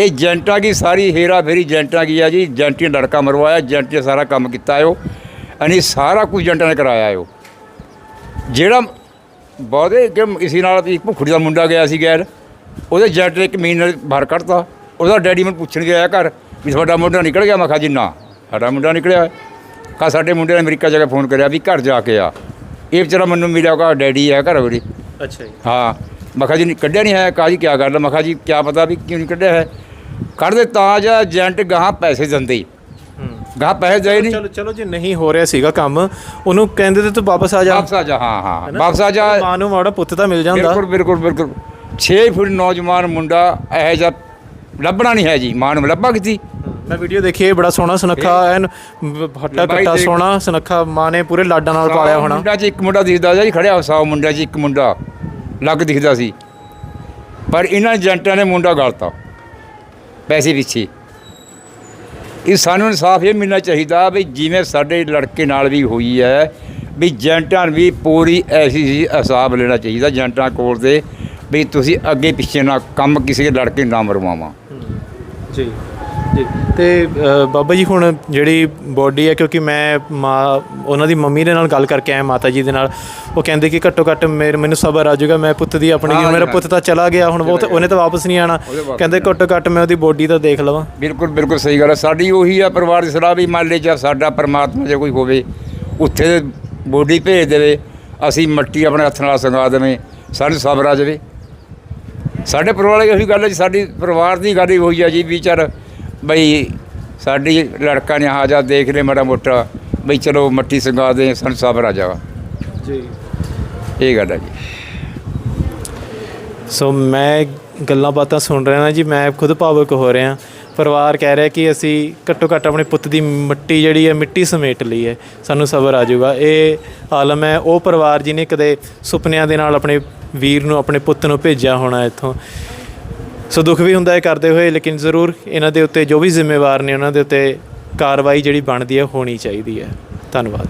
ਇਹ ਏਜੰਟਾਂ ਦੀ ਸਾਰੀ ਹੇਰਾ ਫੇਰੀ ਏਜੰਟਾਂ ਕੀ ਆ ਜੀ। ਏਜੰਟ ਨੇ ਲੜਕਾ ਮਰਵਾਇਆ ਏਜੰਟ ਨੇ ਸਾਰਾ ਕੰਮ ਕੀਤਾ ਉਹ। ਅਨੀ ਸਾਰਾ ਕੁਝ ਏਜੰਟਾਂ ਨੇ ਕਰਾਇਆ ਉਹ। ਜਿਹੜਾ ਬਹੁਤੇ ਕਿ ਇਸੇ ਨਾਲ ਵੀ ਭੁੱਖੜੀ ਦਾ ਮੁੰਡਾ ਗਿਆ ਸੀ ਗੈਰ ਉਹਦੇ ਜੱਟ ਨੇ ਇੱਕ ਮਹੀਨੇ ਬਾਹਰ ਕੱਢਤਾ। ਉਹਦਾ ਡੈਡੀ ਮੈਨੂੰ ਪੁੱਛਣ ਗਿਆ ਘਰ ਵੀ ਤੁਹਾਡਾ ਮੁੰਡਾ ਨਿਕਲ ਗਿਆ? ਮੈਂ ਕਿਹਾ ਜੀ ਨਾ ਸਾਡਾ ਮੁੰਡਾ ਨਿਕਲਿਆ। ਕਾ ਸਾਡੇ ਮੁੰਡੇ ਨੇ ਅਮਰੀਕਾ ਜਾ ਕੇ ਫੋਨ ਕਰਿਆ ਵੀ ਘਰ ਜਾ ਕੇ ਆ। ਇਹ ਵਿਚਾਰਾ ਮੈਨੂੰ ਮਿਲਿਆ ਕਹਾ ਡੈਡੀ ਹੈ ਘਰ ਉਹਦੀ ਅੱਛਾ ਜੀ। ਹਾਂ ਮੈਂ ਕਿਹਾ ਜੀ ਕੱਢਿਆ ਨਹੀਂ ਹੈ ਕਹਾ ਜੀ ਕੀ ਗੱਲ ਹੈ ਮੈਂ ਕਿਹਾ ਜੀ ਕੀ ਪਤਾ ਵੀ ਕਿਉਂ ਨਹੀਂ ਕੱਢਿਆ ਹੈ। ਕੱਢ ਦੇ ਤਾਂ ਜਾਂ ਏਜੰਟ ਗਾਹਾਂ ਪੈਸੇ ਦਿੰਦੇ। ਗਾਹਾਂ ਪੈਸੇ ਦੇ ਨਹੀਂ। ਚਲੋ ਚਲੋ ਜੇ ਨਹੀਂ ਹੋ ਰਿਹਾ ਸੀਗਾ ਕੰਮ। ਉਹਨੂੰ ਕਹਿੰਦੇ ਤੇ ਤੂੰ ਵਾਪਸ ਆ ਜਾ। ਵਾਪਸ ਆ ਜਾ ਹਾਂ ਹਾਂ ਵਾਪਸ ਆ ਜਾ। ਮਾਂ ਨੂੰ ਮਾੜਾ ਪੁੱਤ ਤਾਂ ਮਿਲ ਜਾਂਦਾ। ਬਿਲਕੁਲ ਬਿਲਕੁਲ ਬਿਲਕੁਲ। 6 ਫੁੱਟ ਨੌਜਵਾਨ ਮੁੰਡਾ ਇਹੋ ਜਿਹਾ ਲੱਭਣਾ ਨਹੀਂ ਹੈ ਜੀ। ਮਾਂ ਨੂੰ ਲੱਭਾ ਕਿਤੀ? ਮੈਂ ਵੀਡੀਓ ਦੇਖੀ ਇਹ ਬੜਾ ਸੋਹਣਾ ਸੁਨੱਖਾ ਐਨ ਹੱਟਾ ਕੱਟਾ। ਸੋਹਣਾ ਸੁਨੱਖਾ ਮਾਂ ਨੇ ਪੂਰੇ ਲਾਡਾਂ ਨਾਲ ਪਾਲਿਆ ਹੋਣਾ। ਮੁੰਡਾ ਚ ਇੱਕ ਮੁੰਡਾ ਦਿਖਦਾ ਜੀ ਖੜਿਆ ਸੌ ਮੁੰਡਾ ਚ ਇੱਕ ਮੁੰਡਾ। ਲੱਗ ਦਿਖਦਾ ਸੀ। ਪਰ ਇਹਨਾਂ ਏਜੰਟਾਂ ਨੇ ਮੁੰਡਾ ਗਾਲਤਾ ਪੈਸੇ ਪਿੱਛੇ ਇਹ ਸਾਨੂੰ ਇਨਸਾਫ ਇਹ ਮਿਲਣਾ ਚਾਹੀਦਾ ਵੀ ਜਿਵੇਂ ਸਾਡੇ ਲੜਕੇ ਨਾਲ ਵੀ ਹੋਈ ਹੈ, ਵੀ ਏਜੰਟਾਂ ਨੂੰ ਵੀ ਪੂਰੀ ਐਸੀ ਸੀ ਹਿਸਾਬ ਲੈਣਾ ਚਾਹੀਦਾ ਏਜੰਟਾਂ ਕੋਲ ਦੇ ਵੀ ਤੁਸੀਂ ਅੱਗੇ ਪਿੱਛੇ ਨਾ ਕੰਮ ਕਿਸੇ ਲੜਕੇ ਨਾ ਮਰਵਾਵਾਂ। ਜੀ। ਜੀ। ਤੇ ਅ, ਬਾਬਾ ਜੀ ਹੁਣ ਜਿਹੜੀ ਬੋਡੀ ਹੈ ਕਿਉਂਕਿ ਮੈਂ ਮਾਂ ਉਹਨਾਂ ਦੀ ਮੰਮੀ ਦੇ ਨਾਲ ਗੱਲ ਕਰਕੇ ਆਇਆ ਮਾਤਾ ਜੀ ਦੇ ਨਾਲ ਉਹ ਕਹਿੰਦੇ ਕਿ ਘੱਟੋ ਘੱਟ ਮੇਰੇ ਮੈਨੂੰ ਸਬਰ ਆ ਜਾਊਗਾ ਮੈਂ ਪੁੱਤ ਦੀ ਆਪਣੀ ਮੇਰਾ। ਪੁੱਤ ਤਾਂ ਚਲਾ ਗਿਆ ਹੁਣ ਉਹ ਤਾਂ- ਉਹਨੇ ਤਾਂ ਵਾਪਸ ਨਹੀਂ ਆਣਾ ਕਹਿੰਦੇ ਘੱਟੋ ਘੱਟ ਮੈਂ ਉਹਦੀ ਬੋਡੀ ਤਾਂ ਦੇਖ ਲਵਾਂ। ਬਿਲਕੁਲ ਬਿਲਕੁਲ ਸਹੀ ਗੱਲ ਹੈ। ਸਾਡੀ ਉਹੀ ਆ ਪਰਿਵਾਰ ਦੀ ਸਲਾਹ ਵੀ ਮੰਨ ਲੈ ਜੇ ਸਾਡਾ ਪਰਮਾਤਮਾ ਜੇ ਕੋਈ ਹੋਵੇ ਉੱਥੇ ਬੋਡੀ ਭੇਜ ਦੇਵੇ ਅਸੀਂ ਮੱਟੀ ਆਪਣੇ ਹੱਥ ਨਾਲ ਸੰਗਾ ਦੇਵੇਂ ਸਾਨੂੰ ਸਬਰ ਆ ਜਾਵੇ। ਸਾਡੇ ਪਰਿਵਾਰ ਵਾਲੀ ਉਹੀ ਗੱਲ ਹੈ ਜੀ ਸਾਡੀ ਪਰਿਵਾਰ ਦੀ ਗੱਲ ਹੀ ਹੋਈ ਆ ਜੀ ਵੀ ਚੱਲ ਬਈ ਸਾਡੀ ਲੜਕਾ ਨੇ ਆ ਜਾ ਦੇਖ ਲੈ ਮਾੜਾ ਮੋਟਾ ਬਈ ਚਲੋ ਮੱਟੀ ਸੰਗਾ ਦੇ ਸਾਨੂੰ ਸਬਰ ਆ ਜਾਵਾ ਜੀ। ਇਹ ਗੱਲ ਹੈ ਜੀ। ਸੋ ਮੈਂ ਗੱਲਾਂ ਬਾਤਾਂ ਸੁਣ ਰਿਹਾ ਨਾ ਜੀ ਮੈਂ ਖੁਦ ਭਾਵੁਕ ਹੋ ਰਿਹਾ। ਪਰਿਵਾਰ ਕਹਿ ਰਿਹਾ ਕਿ ਅਸੀਂ ਘੱਟੋ ਘੱਟ ਆਪਣੇ ਪੁੱਤ ਦੀ ਮਿੱਟੀ ਜਿਹੜੀ ਹੈ ਮਿੱਟੀ ਸਮੇਟ ਲਈ ਹੈ। ਸਾਨੂੰ ਸਬਰ ਆ ਜਾਊਗਾ। ਇਹ ਆਲਮ ਹੈ ਉਹ ਪਰਿਵਾਰ ਜਿਹਨੇ ਕਦੇ ਸੁਪਨਿਆਂ ਦੇ ਨਾਲ ਆਪਣੇ ਵੀਰ ਨੂੰ ਆਪਣੇ ਪੁੱਤ ਨੂੰ ਭੇਜਿਆ ਹੋਣਾ ਇੱਥੋਂ। ਸੋ ਦੁੱਖ ਵੀ ਹੁੰਦਾ ਹੈ ਕਰਦੇ ਹੋਏ, ਲੇਕਿਨ ਜ਼ਰੂਰ ਇਹਨਾਂ ਦੇ ਉੱਤੇ ਜੋ ਵੀ ਜ਼ਿੰਮੇਵਾਰ ਨੇ, ਉਹਨਾਂ ਦੇ ਉੱਤੇ ਕਾਰਵਾਈ ਜਿਹੜੀ ਬਣਦੀ ਹੈ, ਹੋਣੀ ਚਾਹੀਦੀ ਹੈ। ਧੰਨਵਾਦ।